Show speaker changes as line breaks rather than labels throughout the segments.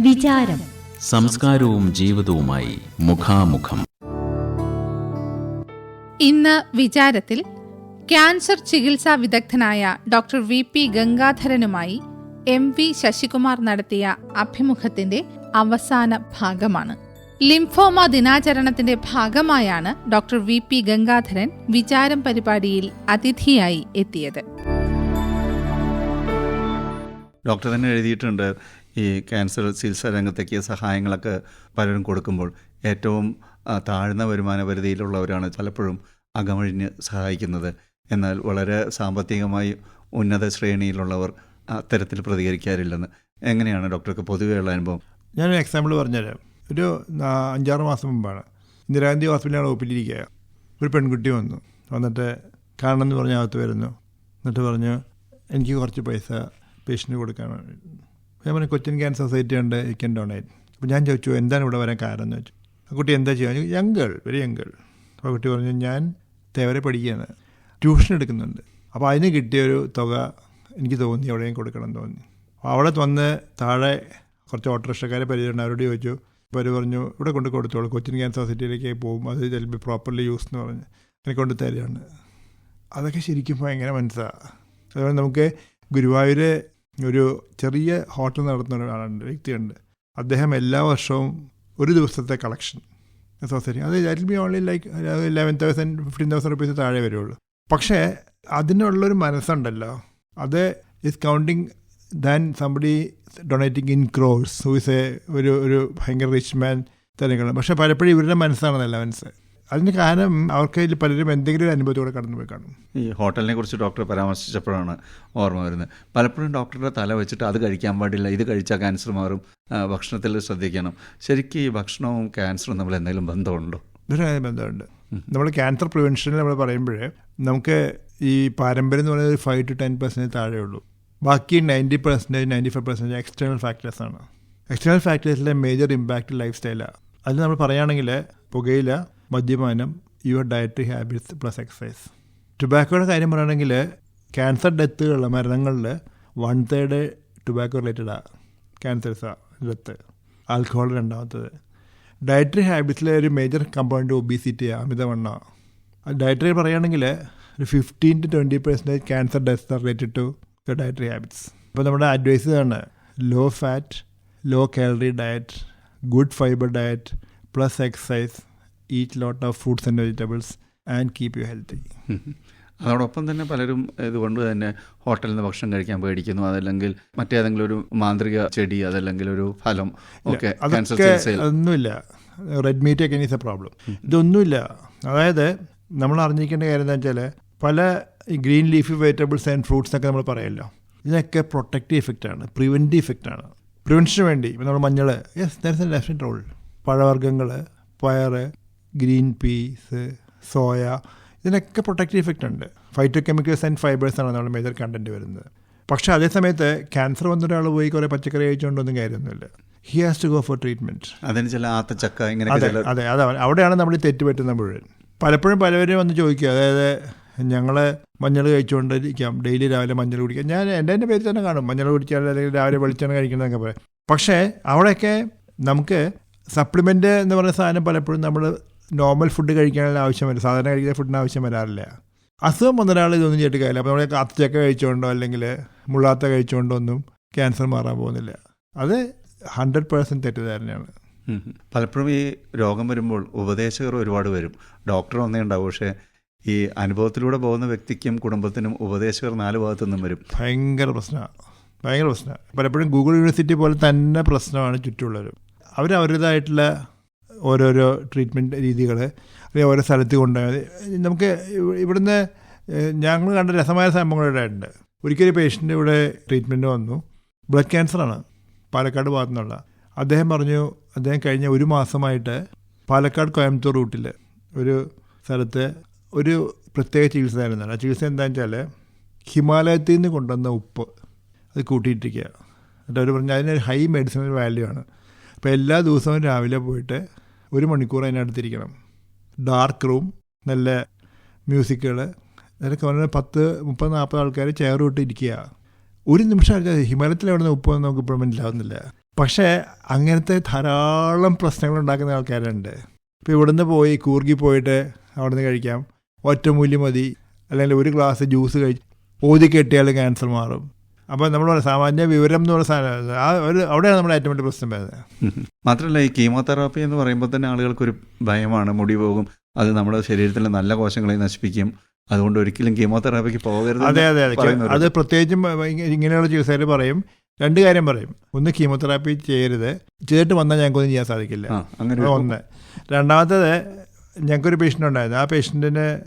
വിചാരം.
സംസ്കാരവും ജീവിതവുമായി മുഖാമുഖം.
ഇന്ന് വിചാരത്തിൽ ക്യാൻസർ ചികിത്സാ വിദഗ്ധനായ ഡോക്ടർ വി പി ഗംഗാധരനുമായി എം വി ശശികുമാർ നടത്തിയ അഭിമുഖത്തിന്റെ അവസാന ഭാഗമാണ്. ലിംഫോമ ദിനാചരണത്തിന്റെ ഭാഗമായാണ് ഡോക്ടർ വി പി ഗംഗാധരൻ വിചാരം പരിപാടിയിൽ അതിഥിയായി എത്തിയത്.
ഡോക്ടർ തന്നെ എഴുതിയിട്ടുണ്ട്. ഈ ക്യാൻസർ ചികിത്സാ രംഗത്തേക്ക് സഹായങ്ങളൊക്കെ പലരും കൊടുക്കുമ്പോൾ ഏറ്റവും താഴ്ന്ന വരുമാന പരിധിയിലുള്ളവരാണ് പലപ്പോഴും അകമഴിഞ്ഞ് സഹായിക്കുന്നത്. എന്നാൽ വളരെ സാമ്പത്തികമായി ഉന്നത ശ്രേണിയിലുള്ളവർ അത്തരത്തിൽ പ്രതികരിക്കാറില്ലെന്ന്. എങ്ങനെയാണ് ഡോക്ടർക്ക് പൊതുവെയുള്ള അനുഭവം?
ഞാനൊരു എക്സാമ്പിൾ പറഞ്ഞുതരാം. ഒരു അഞ്ചാറ് മാസം മുമ്പാണ് ഇന്ദിരാഗാന്ധി ഹോസ്പിറ്റലാണ് ഒപ്പിലിരിക്കുക ഒരു പെൺകുട്ടി വന്നു. വന്നിട്ട് കാണണമെന്ന് പറഞ്ഞ് അകത്ത് വരുന്നു. എന്നിട്ട് പറഞ്ഞു എനിക്ക് കുറച്ച് പൈസ പേഷ്യന്റ് കൊടുക്കാനാണ് ഞാൻ പറഞ്ഞു കൊച്ചിൻ ക്യാൻസർ സൊസൈറ്റി ഉണ്ട് യു ക്യാൻ ഡൊണേറ്റ് അപ്പോൾ ഞാൻ ചോദിച്ചു എന്താണ് ഇവിടെ വരാൻ കാരണം? എന്ന് ചോദിച്ചു. ആ കുട്ടി എന്താ ചെയ്യുക? യങ്കൾ വെരി യങ്കൾ അപ്പോൾ കുട്ടി പറഞ്ഞു ഞാൻ തേവരെ പഠിക്കുകയാണ് ട്യൂഷൻ എടുക്കുന്നുണ്ട്. അപ്പോൾ അതിന് കിട്ടിയൊരു തുക എനിക്ക് തോന്നി എവിടെയും കൊടുക്കണം എന്ന് തോന്നി. അവിടെ വന്ന് താഴെ കുറച്ച് ഓട്ടോറിക്ഷക്കാരെ പരിചയമുണ്ട് അവരോട് ചോദിച്ചു. അപ്പോൾ അവർ പറഞ്ഞു ഇവിടെ കൊണ്ട് കൊടുത്തോളൂ കൊച്ചിൻ ക്യാൻസർ സൊസൈറ്റിയിലേക്ക് പോകും അത് ചിലപ്പോൾ പ്രോപ്പർലി യൂസ് എന്ന് പറഞ്ഞ്. അങ്ങനെ കൊണ്ട് തരികയാണ് അതൊക്കെ ശരിക്കും ഭയങ്കര മനസ്സാണ് അതുപോലെ നമുക്ക് ഗുരുവായൂർ ഒരു ചെറിയ ഹോട്ടൽ നടത്തുന്ന ഒരാളുണ്ട് വ്യക്തിയുണ്ട്. അദ്ദേഹം എല്ലാ വർഷവും ഒരു ദിവസത്തെ കളക്ഷൻ സോസരി അത് that be only like eleven thousand fifteen thousand rupees താഴെ വരുള്ളൂ. പക്ഷേ അതിനുള്ളൊരു മനസ്സുണ്ടല്ലോ. അത് is counting than somebody donating in crores whose a ഒരു ഒരു ഭയങ്കര റിച്ച് മാൻ തരങ്ങളും പക്ഷേ പലപ്പോഴും ഇവരുടെ മനസ്സാണെന്നല്ല മനസ്സ് അതിന് കാരണം അവർക്ക് ഇതിൽ പലരും എന്തെങ്കിലും ഒരു അനുഭവത്തോടെ കടന്നു പോയി കാണും.
ഈ ഹോട്ടലിനെ കുറിച്ച് ഡോക്ടർ പരാമർശിച്ചപ്പോഴാണ് ഓർമ്മ വരുന്നത്. പലപ്പോഴും ഡോക്ടറുടെ തല വെച്ചിട്ട് അത് കഴിക്കാൻ പാടില്ല ഇത് കഴിച്ചാൽ ക്യാൻസർ മാറും ഭക്ഷണത്തിൽ ശ്രദ്ധിക്കണം. ശരിക്കും ഈ ഭക്ഷണവും ക്യാൻസറും തമ്മിൽ എന്തെങ്കിലും ബന്ധമുണ്ടോ?
ഇതൊരു ബന്ധമുണ്ട്. നമ്മൾ ക്യാൻസർ പ്രിവെൻഷനിൽ നമ്മൾ പറയുമ്പോൾ നമുക്ക് ഈ പാരമ്പര്യം എന്ന് പറയുന്നത് ഫൈവ് ടു ടെൻ പെർസെന്റ് താഴെ ഉള്ളൂ ബാക്കി ninety percentage ninety five percentage external ഫാക്ടേഴ്സാണ് external ഫാക്ടേഴ്സിലെ മേജർ ഇമ്പാക്റ്റ് ലൈഫ് സ്റ്റൈലാണ് അതിൽ നമ്മൾ പറയുകയാണെങ്കിൽ പുകയില മദ്യപാനം your dietary habits plus exercise ടുബാക്കോയുടെ കാര്യം പറയുകയാണെങ്കിൽ ക്യാൻസർ ഡെത്തുകൾ മരണങ്ങളിൽ വൺ തേർഡ് ടുബാക്കോ റിലേറ്റഡാണ് ക്യാൻസേഴ്സാണ് ഡെത്ത് ആൽക്കഹോൾ രണ്ടാമത്തത്. ഡയറ്ററി ഹാബിറ്റ്സിലെ ഒരു മേജർ കമ്പോണന്റ് ഒബീസിറ്റി അമിതവണ്ണ. ഡയറ്ററി പറയുകയാണെങ്കിൽ ഒരു fifteen to twenty percentage cancer deaths are related to the dietary habits അപ്പോൾ നമ്മുടെ അഡ്വൈസ് ആണ് low fat low calorie diet good fibre diet plus exercise eat lot of fruits and vegetables and keep you healthy
അതോടൊപ്പം തന്നെ പലരും ഇതുകൊണ്ട് തന്നെ ഹോട്ടലിൽ നിന്ന് ഭക്ഷണം കഴിക്കാൻ പേടിക്കുന്നു. അതല്ലെങ്കിൽ മറ്റേതെങ്കിലും ഒരു മാന്ത്രിക ചെടി അതല്ലെങ്കിൽ ഒരു ഫലം ഒക്കെ
അതൊക്കെ ഒന്നുമില്ല. റെഡ് മീറ്റ് ഒക്കെ ഈസ് എ പ്രോബ്ലം ഇതൊന്നുമില്ല. അതായത് നമ്മൾ അറിഞ്ഞിരിക്കേണ്ട കാര്യം എന്താ വെച്ചാൽ പല green leaf vegetables and fruits ഒക്കെ നമ്മൾ പറയല്ലോ. ഇതിനൊക്കെ പ്രൊട്ടക്റ്റീവ് ഇഫക്റ്റ് ആണ് പ്രിവെന്റീവ് ഇഫക്റ്റ് ആണ്. പ്രിവെൻഷന് വേണ്ടി ഇപ്പം നമ്മൾ മഞ്ഞൾ yes there is a definite role പഴവർഗങ്ങൾ പയറ് ഗ്രീൻ പീസ് സോയ ഇതിനൊക്കെ പ്രൊട്ടക്റ്റീവ് ഇഫക്റ്റ് ഉണ്ട്. ഫൈറ്റോ കെമിക്കൽസ് ആൻഡ് ഫൈബേഴ്സ് ആണ് നമ്മുടെ മേജർ കണ്ടന്റ് വരുന്നത്. പക്ഷേ അതേ സമയത്ത് ക്യാൻസർ വന്ന ഒരാൾ പോയി കുറേ പച്ചക്കറി കഴിച്ചുകൊണ്ടൊന്നും കാര്യമൊന്നുമില്ല. He has to go for treatment
അതിന് ചില ആത്തച്ചക്ക ഇങ്ങനെ
അതെ അതെ അതാണ് അവിടെയാണ് നമ്മൾ തെറ്റ് പറ്റുന്ന മുഴുവൻ. പലപ്പോഴും പലവരും വന്ന് ചോദിക്കുക അതായത് ഞങ്ങൾ മഞ്ഞൾ കഴിച്ചുകൊണ്ടിരിക്കാം ഡെയിലി രാവിലെ മഞ്ഞൾ കുടിക്കാം. ഞാൻ എന്റെ എന്റെ പേര് തന്നെ കാണും മഞ്ഞൾ കുടിച്ചാൽ അല്ലെങ്കിൽ രാവിലെ വെളിച്ചെണ്ണ കഴിക്കണമെന്നൊക്കെ പറയാം പക്ഷേ അവിടെയൊക്കെ നമുക്ക് സപ്ലിമെന്റ് എന്ന് പറയുന്ന സാധനം പലപ്പോഴും നമ്മൾ നോർമൽ ഫുഡ് കഴിക്കാനുള്ള ആവശ്യം വരും. സാധാരണ കഴിക്കുന്ന ഫുഡിന് ആവശ്യം വരാറില്ല. അസുഖം വന്ന ഒരാൾ ഇതൊന്നും ചെയ്തിട്ട് കാര്യമില്ല. അപ്പോൾ നമ്മൾ കത്തിച്ചക്ക കഴിച്ചുകൊണ്ടോ അല്ലെങ്കിൽ മുള്ളാത്ത കഴിച്ചുകൊണ്ടോ ഒന്നും ക്യാൻസർ മാറാൻ പോകുന്നില്ല. അത് ഹൺഡ്രഡ് പേഴ്സന്റ് തെറ്റിദ്ധാരണയാണ്.
പലപ്പോഴും ഈ രോഗം വരുമ്പോൾ ഉപദേശകർ ഒരുപാട് വരും. ഡോക്ടർ ഒന്നേ ഉണ്ടാവും. പക്ഷേ ഈ അനുഭവത്തിലൂടെ പോകുന്ന വ്യക്തിക്കും കുടുംബത്തിനും ഉപദേശകർ നാല് ഭാഗത്തു നിന്നും വരും.
ഭയങ്കര പ്രശ്നമാണ് ഭയങ്കര പ്രശ്നമാണ് പലപ്പോഴും ഗൂഗിൾ യൂണിവേഴ്സിറ്റി പോലെ തന്നെ പ്രശ്നമാണ് ചുറ്റുമുള്ളവരും. അവർ അവരുടേതായിട്ടുള്ള ഓരോരോ ട്രീറ്റ്മെന്റ് രീതികൾ അല്ലെങ്കിൽ ഓരോ സ്ഥലത്ത് കൊണ്ടുപോയി. നമുക്ക് ഇവ- ഇവിടുന്ന് ഞങ്ങൾ കണ്ട രസമായ ഉണ്ട്. ഒരിക്കലും പേഷ്യന്റ് ഇവിടെ ട്രീറ്റ്മെന്റ് വന്നു. ബ്ലഡ് ക്യാൻസറാണ് പാലക്കാട് ഭാഗത്തു നിന്നുള്ള അദ്ദേഹം പറഞ്ഞു അദ്ദേഹം കഴിഞ്ഞ ഒരു മാസമായിട്ട് പാലക്കാട് കോയമ്പത്തൂർ റൂട്ടിൽ ഒരു സ്ഥലത്ത് ഒരു പ്രത്യേക ചികിത്സ ആയിരുന്നല്ലോ ആ ചികിത്സ എന്താണെന്ന് വെച്ചാൽ ഹിമാലയത്തിൽ നിന്ന് കൊണ്ടുവന്ന ഉപ്പ് അത് കൂട്ടിയിട്ടിരിക്കുക. എന്നിട്ട് അവർ പറഞ്ഞു അതിനൊരു ഹൈ മെഡിസിനൽ വാല്യൂ ആണ്. അപ്പോൾ എല്ലാ ദിവസവും രാവിലെ പോയിട്ട് ഒരു മണിക്കൂർ അതിനടുത്തിരിക്കണം ഡാർക്ക് റൂം നല്ല മ്യൂസിക്കുകൾ അതിലൊക്കെ വളരെ പത്ത് മുപ്പത് നാൽപ്പത് ആൾക്കാർ ചെയർ ഇരിക്കുക. ഒരു നിമിഷം ഹിമാലയത്തിൽ എവിടെ നിന്ന് ഉപ്പ് നമുക്ക് ഇപ്പോഴും മനസ്സിലാവുന്നില്ല. പക്ഷേ അങ്ങനത്തെ ധാരാളം പ്രശ്നങ്ങൾ ഉണ്ടാക്കുന്ന ആൾക്കാരുണ്ട്. ഇപ്പോൾ ഇവിടുന്ന് പോയി കൂർഗി പോയിട്ട് അവിടുന്ന് കഴിക്കാം. ഒറ്റമൂല്യം മതി. അല്ലെങ്കിൽ ഒരു ഗ്ലാസ് ജ്യൂസ് കഴിച്ച് ഓതി കെട്ടിയാൽ ക്യാൻസർ മാറും. അപ്പോൾ നമ്മൾ സാമാന്യ വിവരം എന്ന് പറയുന്ന സാധനം ആ ഒരു അവിടെയാണ് നമ്മുടെ ഏറ്റവും വലിയ പ്രശ്നം വരുന്നത്.
മാത്രമല്ല ഈ കീമോതെറാപ്പി എന്ന് പറയുമ്പോൾ തന്നെ ആളുകൾക്കൊരു ഭയമാണ് മുടി പോകും അത് നമ്മുടെ ശരീരത്തിലെ നല്ല കോശങ്ങളെ നശിപ്പിക്കും. അതുകൊണ്ട് ഒരിക്കലും കീമോതെറാപ്പിക്ക് പോകരുത്
അതെ അതെ അതെ. അത് പ്രത്യേകിച്ചും ഇങ്ങ- ഇങ്ങനെയുള്ള ചികിത്സയിൽ പറയും. രണ്ട് കാര്യം പറയും. ഒന്ന് കീമോതെറാപ്പി ചെയ്യരുത്. ചെയ്തിട്ട് വന്നാൽ ഞങ്ങൾക്കൊന്നും ചെയ്യാൻ സാധിക്കില്ല.
അങ്ങനെ
ഒന്ന്. രണ്ടാമത്തത് ഞങ്ങൾക്കൊരു പേഷ്യന്റ് ഉണ്ടായിരുന്നു. ആ പേഷ്യന്റിന്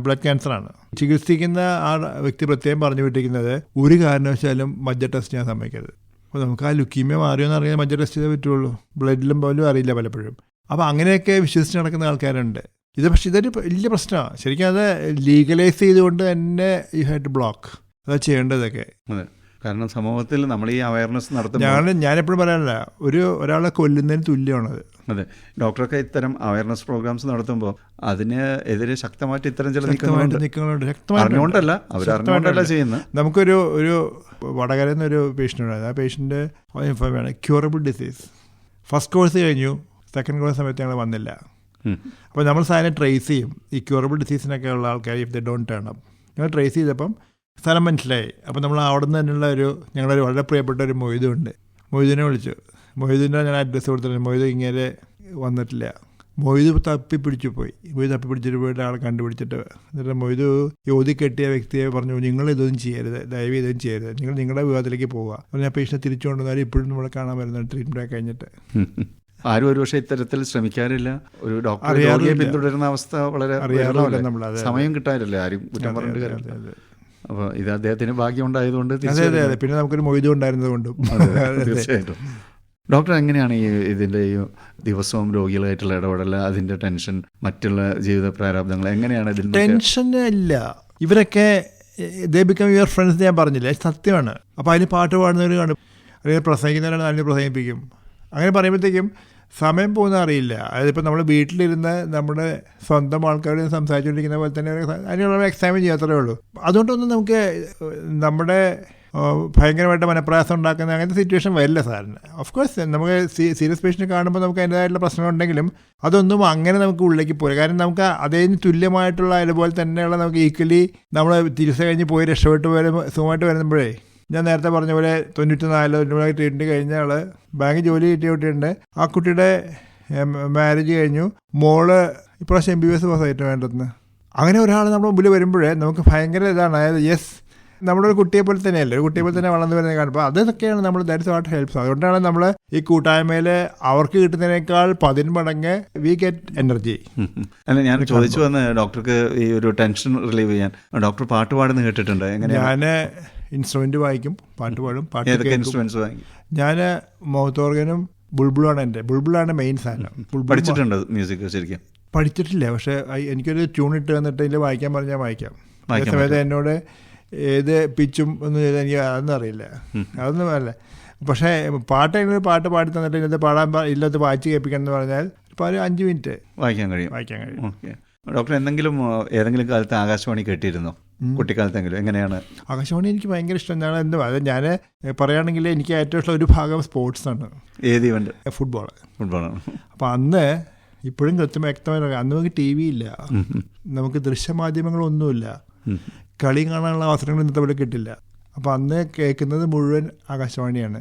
ബ്ലഡ് ക്യാൻസറാണ് ചികിത്സിക്കുന്ന ആ വ്യക്തി പ്രത്യേകം പറഞ്ഞു വിട്ടിരിക്കുന്നത് ഒരു കാരണവശാലും മജ്ജ ടെസ്റ്റ് ചെയ്യാൻ സമ്മതിക്കരുത്. അപ്പോൾ നമുക്ക് ആ ലുക്കീമിയ മാറിയോന്ന് അറിയാൻ മജ്ജ ടെസ്റ്റ് ചെയ്തേ പറ്റുള്ളൂ. ബ്ലഡിലും പോലും അറിയില്ല പലപ്പോഴും. അപ്പോൾ അങ്ങനെയൊക്കെ വിശ്വസിച്ച് നടക്കുന്ന ആൾക്കാരുണ്ട്. ഇത് പക്ഷേ ഇതൊരു വലിയ പ്രശ്നമാണ് ശരിക്കും അത് ലീഗലൈസ് ചെയ്തുകൊണ്ട് തന്നെ യു ഹാഡ് ടു ബ്ലോക്ക് അതാ ചെയ്യേണ്ടതൊക്കെ
അതെ. കാരണം സമൂഹത്തിൽ നമ്മൾ ഈ അവയർനെസ് നടത്തും
ഞാൻ ഞാനെപ്പോഴും പറയാനില്ല ഒരു ഒരാളെ കൊല്ലുന്നതിന് തുല്യമാണത്.
അതെ ഡോക്ടറൊക്കെ ഇത്തരം അവയർനെസ് പ്രോഗ്രാംസ് നടത്തുമ്പോൾ അതിന് എതിരെ ശക്തമായിട്ട് ഇത്തരം ചില നീക്കങ്ങളുണ്ട്. അറിഞ്ഞുകൊണ്ടല്ല അവർ അറിഞ്ഞുകൊണ്ടല്ല ചെയ്യുന്നത്.
നമുക്കൊരു ഒരു വടകരയിൽ നിന്നൊരു പേഷ്യന്റ് ഉണ്ടായിരുന്നു. ആ പേഷ്യന്റ് ഇൻഫോമാണ് ക്യൂറബിൾ ഡിസീസ് ഫസ്റ്റ് കോഴ്സ് കഴിഞ്ഞു. സെക്കൻഡ് കോഴ്സ് സമയത്ത് ഞങ്ങൾ വന്നില്ല. അപ്പോൾ നമ്മൾ സാധനം ട്രേസ് ചെയ്യും. ഈ ക്യൂറബിൾ ഡിസീസിനൊക്കെ ഉള്ള ആൾക്കാർ if they don't turn up ഞങ്ങൾ ട്രേസ് ചെയ്തപ്പം സ്ഥലം മനസ്സിലായി. അപ്പോൾ നമ്മൾ അവിടെ നിന്ന് തന്നെയുള്ള ഒരു ഞങ്ങളൊരു വളരെ പ്രിയപ്പെട്ട ഒരു മൊയ്തുണ്ട് മൊയ്തുവിനെ വിളിച്ചു. മൊയ്തുവിന്റെ ഞാൻ അഡ്രസ്സ് കൊടുത്തിട്ടുണ്ട്. മൊയ്തു ഇങ്ങനെ വന്നിട്ടില്ല. മൊയ്തു തപ്പി പിടിച്ചു പോയി. മൊയ്തു തപ്പി പിടിച്ചിട്ട് പോയിട്ട് ആളെ കണ്ടുപിടിച്ചിട്ട് എന്നിട്ട് മൊയ്തു യോതി കെട്ടിയ വ്യക്തിയെ പറഞ്ഞു നിങ്ങൾ ഇതൊന്നും ചെയ്യരുത്. ദയവ് ഇതൊന്നും ചെയ്യരുത്. നിങ്ങൾ നിങ്ങളുടെ വിവാഹത്തിലേക്ക് പോവുക. അപ്പോൾ ഞാൻ പേഷ്യനെ തിരിച്ചു കൊണ്ടുവന്നാലും ഇപ്പോഴും നമ്മളെ കാണാൻ വരുന്നുണ്ട് ട്രീറ്റ്മെന്റ് കഴിഞ്ഞിട്ട്.
ആരും ഒരു ഒരുപക്ഷെ ഇത്തരത്തിൽ ശ്രമിക്കാറില്ല. ഒരു ഡോക്ടർ. രോഗിയെ പിന്തുടരുന്ന അവസ്ഥ വളരെ സമയം കിട്ടാറില്ല. ആരും കുറ്റം പറഞ്ഞിട്ട് കാര്യമില്ല. അപ്പോൾ ഇത് അദ്ദേഹത്തിന് ഭാഗ്യം ഉണ്ടായതുകൊണ്ട്
അതെ അതെ അതെ. പിന്നെ നമുക്കൊരു മൊയ്തു ഉണ്ടായിരുന്നത് കൊണ്ടും.
തീർച്ചയായിട്ടും. ഡോക്ടർ എങ്ങനെയാണ് ഈ ഇതിന്റെ ഈ ദിവസവും രോഗികളായിട്ടുള്ള ഇടപെടൽ അതിന്റെ ടെൻഷൻ മറ്റുള്ള ജീവിത പ്രാരാബ്ദങ്ങൾ എങ്ങനെയാണ് ഇതിന്റെ
ടെൻഷൻ ഇല്ല ഇവരൊക്കെ ദേ ബിക്കം യുവർ ഫ്രണ്ട്സ് ഞാൻ പറഞ്ഞില്ല? സത്യമാണ്. അപ്പോൾ അതിന് പാട്ട് പാടുന്നവർ കാണും അല്ലെങ്കിൽ പ്രസംഗിക്കുന്നവരാണ് അതിന് പ്രസംഗിപ്പിക്കും. അങ്ങനെ പറയുമ്പോഴത്തേക്കും സമയം പോകുന്ന അറിയില്ല. അതായത് ഇപ്പോൾ നമ്മൾ വീട്ടിലിരുന്ന് നമ്മുടെ സ്വന്തം ആൾക്കാരോട് സംസാരിച്ചുകൊണ്ടിരിക്കുന്ന പോലെ തന്നെ അതിനുള്ള എക്സാമിൻ ചെയ്യാത്തേ ഉള്ളൂ. അതുകൊണ്ടൊന്നും നമുക്ക് നമ്മുടെ ഭയങ്കരമായിട്ട് മനപ്രയാസം ഉണ്ടാക്കുന്ന അങ്ങനത്തെ സിറ്റുവേഷൻ വരില്ല സാറിന് ഓഫ് കോഴ്സ് നമുക്ക് സീരിയസ് പേഷ്യന്റ് കാണുമ്പോൾ നമുക്ക് അതിന്റെതായിട്ടുള്ള പ്രശ്നമുണ്ടെങ്കിലും അതൊന്നും അങ്ങനെ നമുക്ക് ഉള്ളിലേക്ക് പോയി കാരണം നമുക്ക് അതിന് തുല്യമായിട്ടുള്ള അതുപോലെ തന്നെയുള്ള നമുക്ക് ഈക്വലി നമ്മൾ ചികിത്സ കഴിഞ്ഞ് പോയി രക്ഷപ്പെട്ട് വരുമ്പോൾ സുഖമായിട്ട് വരുമ്പോഴേ ഞാൻ നേരത്തെ പറഞ്ഞ പോലെ തൊണ്ണൂറ്റി നാല് തൊണ്ണൂറ് ട്രീറ്റ്മെന്റ് കഴിഞ്ഞ ആൾ ബാങ്ക് ജോലി കിട്ടിയ കുട്ടിയുണ്ട്. ആ കുട്ടിയുടെ മാരേജ് കഴിഞ്ഞു. മോൾ ഇപ്രാവശ്യം എം ബി ബി എസ് പാസ്സായിട്ട് വേണ്ടതെന്ന് അങ്ങനെ ഒരാൾ നമ്മുടെ മുമ്പിൽ വരുമ്പോഴേ നമുക്ക് ഭയങ്കര ഇതാണ്. അതായത് യെസ് നമ്മുടെ ഒരു കുട്ടിയെ പോലെ തന്നെയല്ലേ? ഒരു കുട്ടിയെ പോലെ തന്നെ വളർന്നു വരുന്നത് കാണുമ്പോൾ അതൊക്കെയാണ് നമ്മൾ ദാറ്റ്സ് വാട്ട് ഹെൽപ്സ് അതുകൊണ്ടാണ് നമ്മൾ ഈ കൂട്ടായ്മയിൽ അവർക്ക് കിട്ടുന്നതിനേക്കാൾ പതിന്മടങ്ങ് വി ഗെറ്റ് എനർജി.
അല്ല ഞാൻ ചോദിച്ചു വന്ന് ഡോക്ടർക്ക് ഈ ഒരു ടെൻഷൻ റിലീവ് ചെയ്യാൻ. ഡോക്ടർ പാട്ട് പാടുന്ന കേട്ടിട്ടുണ്ട്.
ഞാൻ ഇൻസ്ട്രുമെന്റ് വായിക്കും. പാട്ട് പാടും. പാട്ട്
ഇൻസ്ട്രുമെന്റ്സ് വാങ്ങി
ഞാൻ മൗത്തോർഗനും ബുൾബുളാണ് എന്റെ. ബുൾബുളാണ് മെയിൻ സാധനം.
പഠിച്ചിട്ടുണ്ട് മ്യൂസിക് ശരിക്കും?
പഠിച്ചിട്ടില്ല. പക്ഷേ എനിക്കൊരു ട്യൂൺ ഇട്ട് തന്നിട്ട് ഇതിൽ വായിക്കാൻ പറഞ്ഞാൽ വായിക്കാം. അതേ സമയത്ത് എന്നോട് ഏത് പിച്ചും ഒന്നും ചെയ്താൽ എനിക്ക് അതൊന്നും അറിയില്ല. അതൊന്നും അല്ല പക്ഷേ പാട്ട് എങ്ങനെ പാട്ട് പാടി തന്നിട്ട് ഇന്നത്തെ പാടാൻ ഇല്ലാത്ത വായിച്ച് കേൾപ്പിക്കണം എന്ന് പറഞ്ഞാൽ ഇപ്പോൾ ഒരു അഞ്ച് മിനിറ്റ്
വായിക്കാൻ കഴിയും.
വായിക്കാൻ കഴിയും.
ഓക്കെ. ഡോക്ടർ എന്തെങ്കിലും ഏതെങ്കിലും കാലത്ത് ആകാശവാണി കേട്ടിരുന്നോ? കുട്ടിക്കാലത്തെങ്കിലും എങ്ങനെയാണ്?
ആകാശവാണി എനിക്ക് ഭയങ്കര ഇഷ്ടം. ഞാൻ എന്ത് അത് ഞാൻ പറയുകയാണെങ്കിൽ എനിക്ക് ഏറ്റവും ഇഷ്ടം ഒരു ഭാഗം സ്പോർട്സ് ആണ്.
ഏത് ഇവന്റ്
ഫുട്ബോൾ
ഫുട്ബോളാണ്
അപ്പോൾ അന്ന് ഇപ്പോഴും കൃത്യം വ്യക്തമായി അന്ന് നമുക്ക് ടി വി ഇല്ല നമുക്ക് ദൃശ്യമാധ്യമങ്ങളൊന്നുമില്ല. കളി കാണാനുള്ള അവസരങ്ങൾ ഇന്നത്തെ പോലെ കിട്ടില്ല. അപ്പോൾ അന്ന് കേൾക്കുന്നത് മുഴുവൻ ആകാശവാണിയാണ്.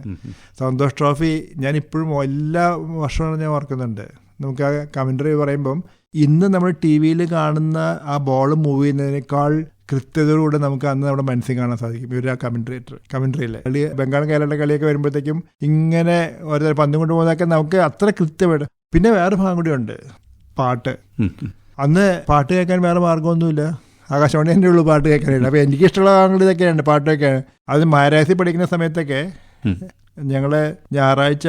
സന്തോഷ് ട്രോഫി ഞാൻ ഇപ്പോഴും എല്ലാ വർഷവും ഞാൻ ഓർക്കുന്നുണ്ട്. നമുക്ക് ആ കമന്ററി പറയുമ്പം ഇന്ന് നമ്മൾ ടി വിയിൽ കാണുന്ന ആ ബോൾ മൂവ് ചെയ്യുന്നതിനേക്കാൾ കൃത്യതയോടുകൂടെ നമുക്ക് അന്ന് നമ്മുടെ മനസ്സിൽ കാണാൻ സാധിക്കും. ഇവർ ആ കമൻട്രേറ്റർ കമൻട്രിയിലെ കളി ബംഗാൾ കേരളയുടെ കളിയൊക്കെ വരുമ്പോഴത്തേക്കും ഇങ്ങനെ ഓരോ പന്തും കൊണ്ട് പോകുന്നതൊക്കെ നമുക്ക് അത്ര കൃത്യമായിട്ട് പിന്നെ വേറെ ഭാഗം കൂടി ഉണ്ട്. പാട്ട്. അന്ന് പാട്ട് കേൾക്കാൻ വേറെ മാർഗമൊന്നുമില്ല ആകാശവാണി തന്നെ ഉള്ളു പാട്ട് കേൾക്കാനില്ല അപ്പോൾ എനിക്ക് ഇഷ്ടമുള്ള ഭാഗങ്ങൾ ഇതൊക്കെയാണ് പാട്ടൊക്കെയാണ്. അത് മാരാസി പഠിക്കുന്ന സമയത്തൊക്കെ ഞങ്ങൾ ഞായറാഴ്ച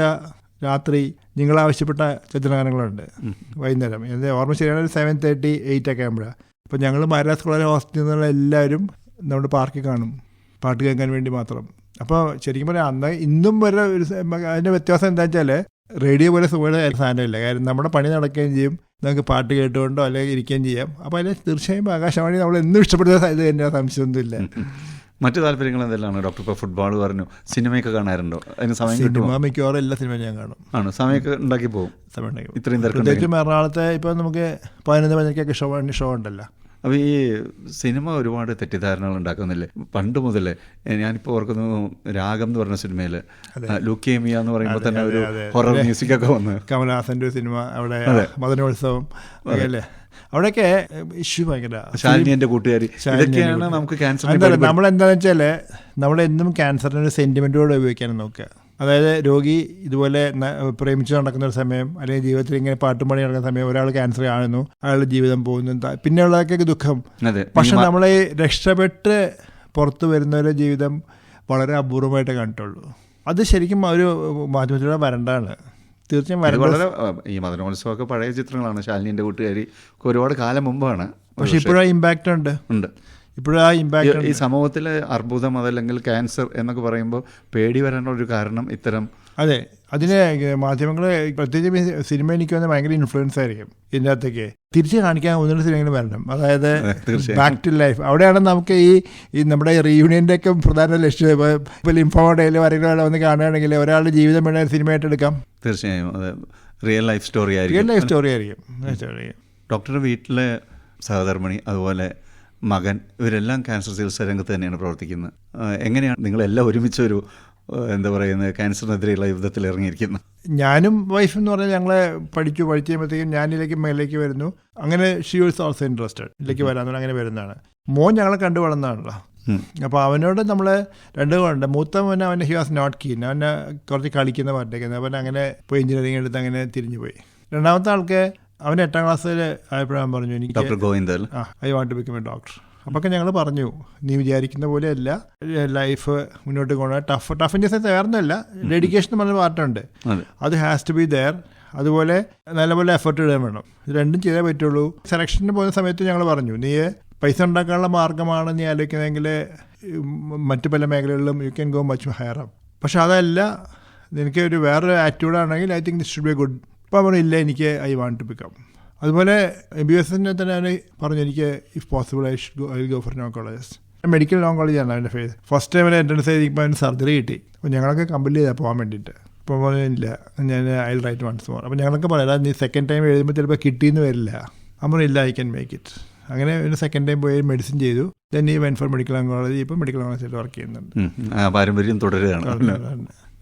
രാത്രി നിങ്ങൾ ആവശ്യപ്പെട്ട ചിത്രഗാനങ്ങളുണ്ട് വൈകുന്നേരം. എന്റെ ഓർമ്മ ശരിയാണ് ഒരു സെവൻ തേർട്ടി എയ്റ്റ് ഒക്കെ ആകുമ്പോഴാണ് അപ്പോൾ ഞങ്ങൾ മാരാസ് കോളേജ് ഹോസ്റ്റലിൽ നിന്നുള്ള എല്ലാവരും നമ്മുടെ പാർക്കിൽ കാണും. പാട്ട് കേൾക്കാൻ വേണ്ടി മാത്രം. അപ്പോൾ ശരിക്കും പറഞ്ഞാൽ അന്ന് ഇന്നും വരെ ഒരു അതിന്റെ വ്യത്യാസം എന്താ വെച്ചാൽ റേഡിയോ പോലെ സുഖമുള്ള സാധനമില്ല. കാര്യം നമ്മുടെ പണി നടക്കുകയും ചെയ്യും. നമുക്ക് പാട്ട് കേട്ടുകൊണ്ടോ അല്ലെങ്കിൽ ഇരിക്കുകയും ചെയ്യാം. അപ്പോൾ അതിൽ തീർച്ചയായും ആകാശവാണി നമ്മൾ എന്നും ഇഷ്ടപ്പെടുന്ന ഇത് തന്നെ സംശയമൊന്നുമില്ല.
മറ്റു താല്പര്യങ്ങൾ എന്തെല്ലാമാണ്? ഡോക്ടർ ഇപ്പോൾ ഫുട്ബോൾ പറഞ്ഞു സിനിമയൊക്കെ കാണാറുണ്ടോ? അതിന് സമയം
സിനിമ മിക്കവാറും എല്ലാ സിനിമയും ഞാൻ കാണും.
ആണ്? സമയമൊക്കെ ഉണ്ടാക്കി പോകും.
സമയം ഉണ്ടാക്കി
ഇത്രയും
തിരക്കും എറണാകുളത്തെ ഇപ്പോൾ നമുക്ക് പതിനൊന്ന് മണിക്കൊക്കെ ഷോ ഷോ ഉണ്ടല്ലോ.
അപ്പോൾ ഈ സിനിമ ഒരുപാട് തെറ്റിദ്ധാരണകൾ ഉണ്ടാക്കുന്നില്ലേ? പണ്ട് മുതലേ ഞാനിപ്പോൾ ഓർക്കുന്നു രാഗം എന്ന് പറഞ്ഞ സിനിമയിൽ ലൂക്കേമിയ എന്ന് പറയുമ്പോൾ തന്നെ ഒരു ഹൊറർ മ്യൂസിക് ഒക്കെ
വന്ന്. കമലഹാസന്റെ സിനിമ അവിടെ മദനോത്സവം അല്ലേ? അവിടെയൊക്കെ ഇഷ്യൂ ഭയങ്കര.
ശാലിനി എന്റെ കൂട്ടുകാരി. ഇതൊക്കെയാണ് നമുക്ക് ക്യാൻസർ
നമ്മൾ എന്താണെന്ന് വെച്ചാൽ നമ്മളെന്നും ക്യാൻസറിന് ഒരു സെന്റിമെന്റോടെ ഉപയോഗിക്കാനും നോക്കുക. അതായത് രോഗി ഇതുപോലെ പ്രേമിച്ച് നടക്കുന്ന ഒരു സമയം അല്ലെങ്കിൽ ജീവിതത്തിൽ ഇങ്ങനെ പാട്ടും പണി നടക്കുന്ന സമയം ഒരാൾ ക്യാൻസർ കാണുന്നു അയാളുടെ ജീവിതം പോകുന്നു പിന്നെയുള്ളതൊക്കെ ദുഃഖം. പക്ഷെ നമ്മളെ രക്ഷപ്പെട്ട് പുറത്തു വരുന്നവരുടെ ജീവിതം വളരെ അപൂർവമായിട്ട് കണ്ടിട്ടുള്ളൂ. അത് ശരിക്കും ഒരു മാധ്യമത്തിലൂടെ വരണ്ടാണ്. തീർച്ചയായും
വളരെ ഈ മദനോത്സവമൊക്കെ പഴയ ചിത്രങ്ങളാണ്. ശാലിനിന്റെ കൂട്ടുകാരി ഒരുപാട് കാലം മുമ്പാണ്.
പക്ഷെ ഇപ്പോഴും ഇമ്പാക്റ്റ് ഉണ്ട്.
ഉണ്ട്.
ഇപ്പോഴും ആ ഇമ്പാക്ട്
ഈ- സമൂഹത്തിലെ അർബുദം അതല്ലെങ്കിൽ ക്യാൻസർ എന്നൊക്കെ പറയുമ്പോൾ പേടി വരാനുള്ള ഒരു കാരണം ഇത്തരം
അതെ അതിന് മാധ്യമങ്ങൾ പ്രത്യേകിച്ച് സിനിമ എനിക്ക് വന്ന ഭയങ്കര ഇൻഫ്ലുവൻസ് ആയിരിക്കും ഇതിന്റെ അകത്തേക്ക്. തിരിച്ച് കാണിക്കാൻ ഒന്നും സിനിമകൾ വരണം. അതായത് ബാക്ക് ടു ലൈഫ് അവിടെയാണ് നമുക്ക് ഈ ഈ നമ്മുടെ റീയൂണിയന്റെ ഒക്കെ പ്രധാന ലക്ഷ്യം. ഇപ്പോൾ ഇപ്പോൾ ലിംഫോഡയിൽ വരകളെ വന്ന് കാണുകയാണെങ്കിൽ ഒരാളുടെ ജീവിതം വേണേൽ സിനിമയായിട്ട് എടുക്കാം
തീർച്ചയായും അതെ. റിയൽ ലൈഫ് സ്റ്റോറി
റിയൽ
ആയിരിക്കും.
ലൈഫ് സ്റ്റോറി ആയിരിക്കും
ഡോക്ടറുടെ വീട്ടിലെ സഹധർമ്മിണി അതുപോലെ മകൻ ഇവരെല്ലാം ക്യാൻസർ ചികിത്സാ രംഗത്ത് തന്നെയാണ് പ്രവർത്തിക്കുന്നത്. എങ്ങനെയാണ് നിങ്ങളെല്ലാം ഒരുമിച്ച് ഒരു എന്താ പറയുന്നത് ക്യാൻസറിനെതിരെയുള്ള യുദ്ധത്തിൽ ഇറങ്ങിയിരിക്കുന്നു
ഞാനും വൈഫ് എന്ന് പറഞ്ഞാൽ ഞങ്ങളെ പഠിച്ചു പഠിച്ചു കഴിയുമ്പോഴത്തേക്കും ഞാനിലേക്ക് മേലേക്ക് വരുന്നു. അങ്ങനെ ഷീ ഓൾസ് ഓൾസോ ഇൻട്രസ്റ്റഡ് ഇതിലേക്ക് വരാൻ അങ്ങനെ വരുന്നതാണ്. മോൻ ഞങ്ങളെ കണ്ടു വളർന്നതാണല്ലോ. അപ്പോൾ അവനോട് നമ്മൾ രണ്ടു കൊണ്ട് മൂത്ത മോൻ അവൻ ഹി വാസ് നോട്ട് കീൻ അവനെ കുറച്ച് കളിക്കുന്ന പാട്ടേക്കുന്നത് അവൻ അങ്ങനെ പോയി എഞ്ചിനീയറിംഗ് എടുത്ത് അങ്ങനെ തിരിഞ്ഞു പോയി. രണ്ടാമത്തെ ആൾക്ക് അവൻ എട്ടാം ക്ലാസ്സിൽ അഭിപ്രായം പറഞ്ഞു എനിക്ക്
ഡോക്ടർ ഗോവിന്ദൽ.
ആ I want to become a doctor. അപ്പൊക്കെ ഞങ്ങൾ പറഞ്ഞു നീ വിചാരിക്കുന്ന പോലെയല്ല. ലൈഫ് മുന്നോട്ട് കൊണ്ടുപോകാൻ ടഫ് ടഫിന്റെ സെൻസ് വേറൊന്നുമല്ല. ഡെഡിക്കേഷൻ പറഞ്ഞ പാർട്ടുണ്ട്.
അതെ.
ഹാസ് ടു ബി ദയർ അതുപോലെ നല്ലപോലെ എഫർട്ട് ഇടാൻ വേണം. ഇത് രണ്ടും ചെയ്തേ പറ്റുള്ളൂ. സെലക്ഷന് പോകുന്ന സമയത്ത് ഞങ്ങൾ പറഞ്ഞു നീ പൈസ ഉണ്ടാക്കാനുള്ള മാർഗമാണ് നീ ആലോചിക്കുന്നതെങ്കിൽ മറ്റു പല മേഖലകളിലും you can go much higher up പക്ഷെ അതല്ല നിനക്ക് ഒരു വേറൊരു ആറ്റിറ്റ്യൂഡ് ആണെങ്കിൽ I think this should be good ഇപ്പം അവർ ഇല്ല എനിക്ക് I want to pick up അതുപോലെ എം ബി എസിനെ തന്നെ അവന് പറഞ്ഞു എനിക്ക് if possible I should go I go for oncologist medical ഓങ്കോളജിയാണ് അവന്റെ ഫേസ് ഫസ്റ്റ് ടൈം അവൻ എൻട്രൻസ് അവന് സർജറി കിട്ടി. അപ്പോൾ ഞങ്ങളൊക്കെ കംപ്ലീറ്റ് ചെയ്താൽ പോകാൻ വേണ്ടിയിട്ട്. അപ്പോൾ പറഞ്ഞില്ല ഞാൻ ഐ റൈറ്റ് വൺസ് മോർ അപ്പോൾ ഞങ്ങളൊക്കെ പറയാം നീ സെക്കൻഡ് ടൈം എഴുതുമ്പോൾ ചിലപ്പോൾ കിട്ടിയെന്ന് വരില്ല. അപ്പോൾ ഇല്ല ഐ ക്യാൻ മേക്ക് ഇറ്റ് അങ്ങനെ ഒരു സെക്കൻഡ് ടൈം പോയി മെഡിസിൻ ചെയ്തു. ദെൻ ഈ വെൻ ഫോർ മെഡിക്കൽ ഓങ്കോളജി ഇപ്പോൾ മെഡിക്കൽ ഓങ്കോളജിയിൽ വർക്ക് ചെയ്യുന്നുണ്ട്.
പാരമ്പര്യം തുടരുകയാണ്.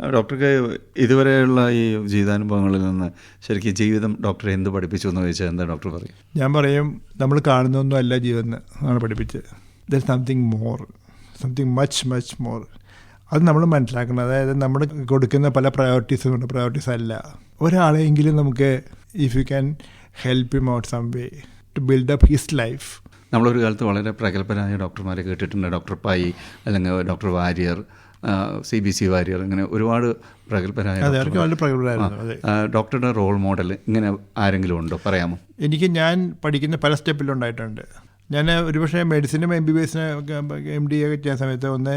ഡോക്ടർക്ക് ഇതുവരെയുള്ള ഈ ജീവിതാനുഭവങ്ങളിൽ നിന്ന് ശരിക്കും ജീവിതം ഡോക്ടറെ എന്ത് പഠിപ്പിച്ചു എന്ന് ചോദിച്ചാൽ എന്താ ഡോക്ടർ പറയും?
ഞാൻ പറയും നമ്മൾ കാണുന്നൊന്നും അല്ല ജീവൻ ആണ് പഠിപ്പിച്ചത്. There something more something much much more അത് നമ്മൾ മനസ്സിലാക്കണം. അതായത് നമ്മൾ കൊടുക്കുന്ന പല പ്രയോറിറ്റീസും ഉണ്ട്. പ്രയോറിറ്റീസ് അല്ല. ഒരാളെങ്കിലും നമുക്ക് if you can help him out some way to build up his life
നമ്മളൊരു കാലത്ത് വളരെ പ്രഗത്ഭരായ ഡോക്ടർമാരെ കേട്ടിട്ടുണ്ട്. ഡോക്ടർ പൈ അല്ലെങ്കിൽ doctor Warrier C B C Warrier ഇങ്ങനെ ഒരുപാട് പ്രഗത്ഭരായ ഡോക്ടറുടെ റോൾ മോഡൽ ഇങ്ങനെ ആരെങ്കിലും ഉണ്ടോ? പറയാമോ?
എനിക്ക് ഞാൻ പഠിക്കുന്ന പല സ്റ്റെപ്പിലുണ്ടായിട്ടുണ്ട്. ഞാൻ ഒരുപക്ഷെ മെഡിസിനും എം ബി ബി എസിന് എം ഡി ഒക്കെ ചെയ്യുന്ന സമയത്ത് ഒന്ന്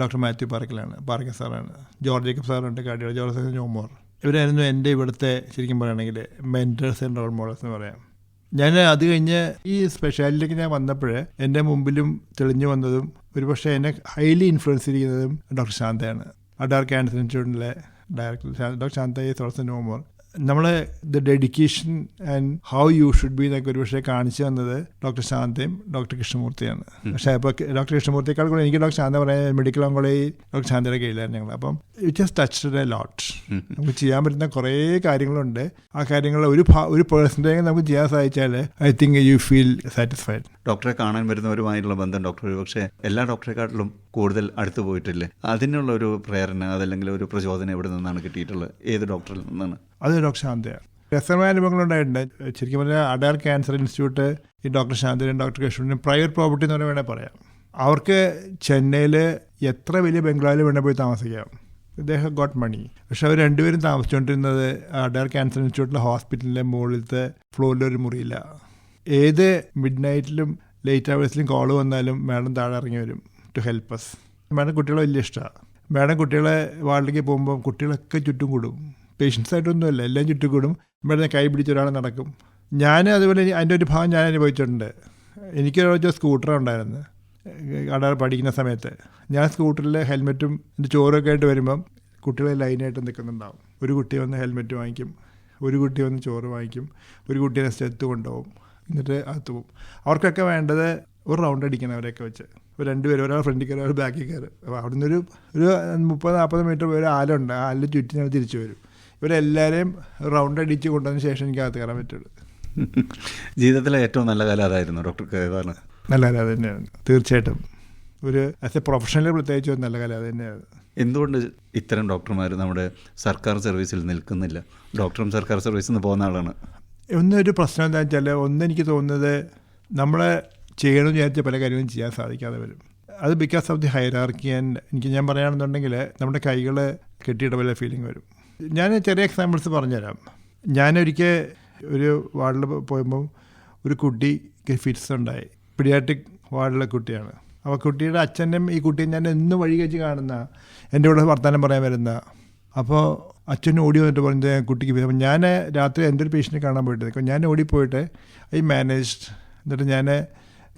ഡോക്ടർ മാത്യു പാർക്കലാണ് പാർക്കൽ സാറാണ്. ജോർജ് ജേക്കബ് സാറുണ്ട് കാർഡിയോ ജോർജ് ജോമോർ ഇവരായിരുന്നു എന്റെ ഇവിടുത്തെ ശരിക്കും പറയുകയാണെങ്കിൽ മെന്റേഴ്സ് ആൻഡ് റോൾ മോഡൽസ് എന്ന് പറയാം. ഞാൻ അത് കഴിഞ്ഞ് ഈ സ്പെഷ്യാലിറ്റിക്ക് ഞാൻ വന്നപ്പോൾ എന്റെ മുമ്പിലും തെളിഞ്ഞു വന്നതും ഒരുപക്ഷെ എന്നെ ഹൈലി ഇൻഫ്ലുവൻസ് ചെയ്തിരിക്കുന്നതും ഡോക്ടർ ശാന്തയാണ്. അഡാർ ക്യാൻസർ ഇൻസ്റ്റിറ്റ്യൂട്ടിലെ ഡയറക്ടർ ഡോക്ടർ ശാന്തയെ ഈസ് ഓൾസോ നമ്മൾ the dedication and how you should be എന്നൊക്കെ ഒരു പക്ഷേ കാണിച്ചു തന്നത് ഡോക്ടർ ശാന്തയും ഡോക്ടർ കൃഷ്ണമൂർത്തിയാണ്. പക്ഷേ അപ്പോൾ ഡോക്ടർ കൃഷ്ണമൂർത്തിയേക്കാൾ കൂടെ എനിക്ക് ഡോക്ടർ ശാന്ത പറയാൻ മെഡിക്കൽ ഓങ്കോളജി ഡോക്ടർ ശാന്തയുടെ കീഴിലായിരുന്നു ഞങ്ങൾ അപ്പം it has touched a lot നമുക്ക് ചെയ്യാൻ പറ്റുന്ന കുറേ കാര്യങ്ങളുണ്ട്. ആ കാര്യങ്ങൾ ഒരു ഒരു പേഴ്സന്റേജ് നമുക്ക് ചെയ്യാൻ സാധിച്ചാൽ I think you feel satisfied
ഡോക്ടറെ കാണാൻ വരുന്നവരുമായിട്ടുള്ള ബന്ധം ഡോക്ടർ ഒരുപക്ഷെ എല്ലാ ഡോക്ടറെക്കാട്ടിലും കൂടുതൽ അടുത്ത് പോയിട്ടില്ലേ? അതിനുള്ള ഒരു പ്രേരണ അതല്ലെങ്കിൽ ഒരു പ്രചോദനം എവിടെ നിന്നാണ് കിട്ടിയിട്ടുള്ളത്? ഏത് ഡോക്ടറിൽ നിന്നാണ്?
അത് ഡോക്ടർ ശാന്തയാണ് രസമായ അനുഭവങ്ങളുണ്ടായിട്ടുണ്ട് ശരിക്കും പറഞ്ഞാൽ അഡാർ ക്യാൻസർ ഇൻസ്റ്റിറ്റ്യൂട്ട് ഈ ഡോക്ടർ ശാന്തിനും ഡോക്ടർ കൃഷ്ണനും പ്രൈവറ്റ് പ്രോപ്പർട്ടി എന്ന് വേണേൽ പറയാം. അവർക്ക് ചെന്നൈയിൽ എത്ര വലിയ ബംഗ്ലാവിൽ വേണേൽ പോയി താമസിക്കാം. ഇദ്ദേഹം ഗോട്ട് മണി പക്ഷെ അവർ രണ്ടുപേരും താമസിച്ചുകൊണ്ടിരുന്നത് അഡാർ ക്യാൻസർ ഇൻസ്റ്റിറ്റ്യൂട്ടിലെ ഹോസ്പിറ്റലിന്റെ മുകളിലത്തെ ഫ്ലോറിലൊരു മുറിയില്ല. ഏത് മിഡ് നൈറ്റിലും ലേറ്റ് അവേഴ്സിലും കോൾ വന്നാലും മാഡം താഴെ ഇറങ്ങി വരും ടു ഹെൽപ്പ് അസ് മാഡം കുട്ടികളെ വലിയ ഇഷ്ടമാണ് മാഡം കുട്ടികളെ വാർഡിലേക്ക് പോകുമ്പോൾ കുട്ടികളൊക്കെ ചുറ്റും കൂടും. പേഷ്യൻസ് അല്ല എല്ലാം ചുറ്റുകൂടും ഇവിടെ കൈ പിടിച്ച ഒരാൾ നടക്കും. ഞാൻ അതുപോലെ അതിന്റെ ഒരു ഭാഗം ഞാൻ അനുഭവിച്ചിട്ടുണ്ട്. എനിക്കൊരു വെച്ചാൽ സ്കൂട്ടർ ഉണ്ടായിരുന്നു കട പഠിക്കുന്ന സമയത്ത്. ഞാൻ സ്കൂട്ടറിൽ ഹെൽമെറ്റും എന്റെ ചോറൊക്കെ ആയിട്ട് വരുമ്പം കുട്ടികൾ ലൈനായിട്ട് നിൽക്കുന്നുണ്ടാവും. ഒരു കുട്ടി വന്ന് ഹെൽമെറ്റ് വാങ്ങിക്കും. ഒരു കുട്ടി വന്ന് ചോറ് വാങ്ങിക്കും. ഒരു കുട്ടീനെ സ്റ്റെത്ത് കൊണ്ടുപോകും. എന്നിട്ട് അകത്ത് പോകും. അവർക്കൊക്കെ വേണ്ടത് ഒരു റൗണ്ട് അടിക്കണം അവരെയൊക്കെ വെച്ച്. ഒരു പേര് ഒരാൾ ഫ്രണ്ടിൽ കയറി ഒരാൾ ബാക്കിൽ കയറി. അപ്പോൾ അവിടെ നിന്നൊരു ഒരു മുപ്പത് നാൽപ്പത് മീറ്റർ ഒരു ആലുണ്ട്. ആലിൽ ചുറ്റി ഞങ്ങൾ തിരിച്ചു വരും. ഇവരെല്ലാവരെയും റൗണ്ട് അടിച്ച് കൊണ്ടുവന്ന ശേഷം എനിക്ക് അകത്ത് കയറാൻ പറ്റുള്ളൂ.
ജീവിതത്തിലെ ഏറ്റവും നല്ല കാലം അതായിരുന്നു ഡോക്ടർ കേതാണ്
നല്ല കല തന്നെയാണ് തീർച്ചയായിട്ടും. ഒരു ആസ് എ പ്രൊഫഷണൽ പ്രത്യേകിച്ച് ഒരു നല്ല കല തന്നെയാണ്
എന്തുകൊണ്ട് ഇത്തരം ഡോക്ടർമാർ നമ്മുടെ സർക്കാർ സർവീസിൽ നിൽക്കുന്നില്ല? ഡോക്ടറും സർക്കാർ സർവീസിൽ നിന്ന് പോകുന്ന ആളാണ്.
ഒന്നൊരു പ്രശ്നം എന്താ വെച്ചാൽ ഒന്ന് എനിക്ക് തോന്നുന്നത് നമ്മളെ ചെയ്യണമെന്ന് വിചാരിച്ച പല കാര്യങ്ങളും ചെയ്യാൻ സാധിക്കാതെ വരും. അത് because of the hierarchy and എനിക്ക് ഞാൻ പറയുകയാണെന്നുണ്ടെങ്കിൽ നമ്മുടെ കൈകൾ കെട്ടിയിട്ട പോലെ ഫീലിംഗ് വരും. ഞാൻ ചെറിയ എക്സാമ്പിൾസ് പറഞ്ഞുതരാം. ഞാനൊരിക്കൽ ഒരു വാർഡിൽ പോയപ്പോൾ ഒരു കുട്ടി ഫിറ്റ്സ് ഉണ്ടായി. പിഡിയാട്രിക് വാർഡിലെ കുട്ടിയാണ്. അപ്പോൾ കുട്ടിയുടെ അച്ഛനും ഈ കുട്ടിയും ഞാൻ എന്നും വഴി കഴിച്ച് കാണുന്ന എന്റെ കൂടെ വർത്തമാനം പറയാൻ വരുന്ന അപ്പോൾ അച്ഛൻ ഓടി വന്നിട്ട് പറഞ്ഞത് കുട്ടിക്ക് അപ്പോൾ ഞാൻ രാത്രി എന്റെ ഒരു പേഷ്യന്റ് കാണാൻ പോയിട്ട് അപ്പോൾ ഞാൻ ഓടിപ്പോയിട്ട് ഐ മാനേജ്ഡ് എന്നിട്ട് ഞാൻ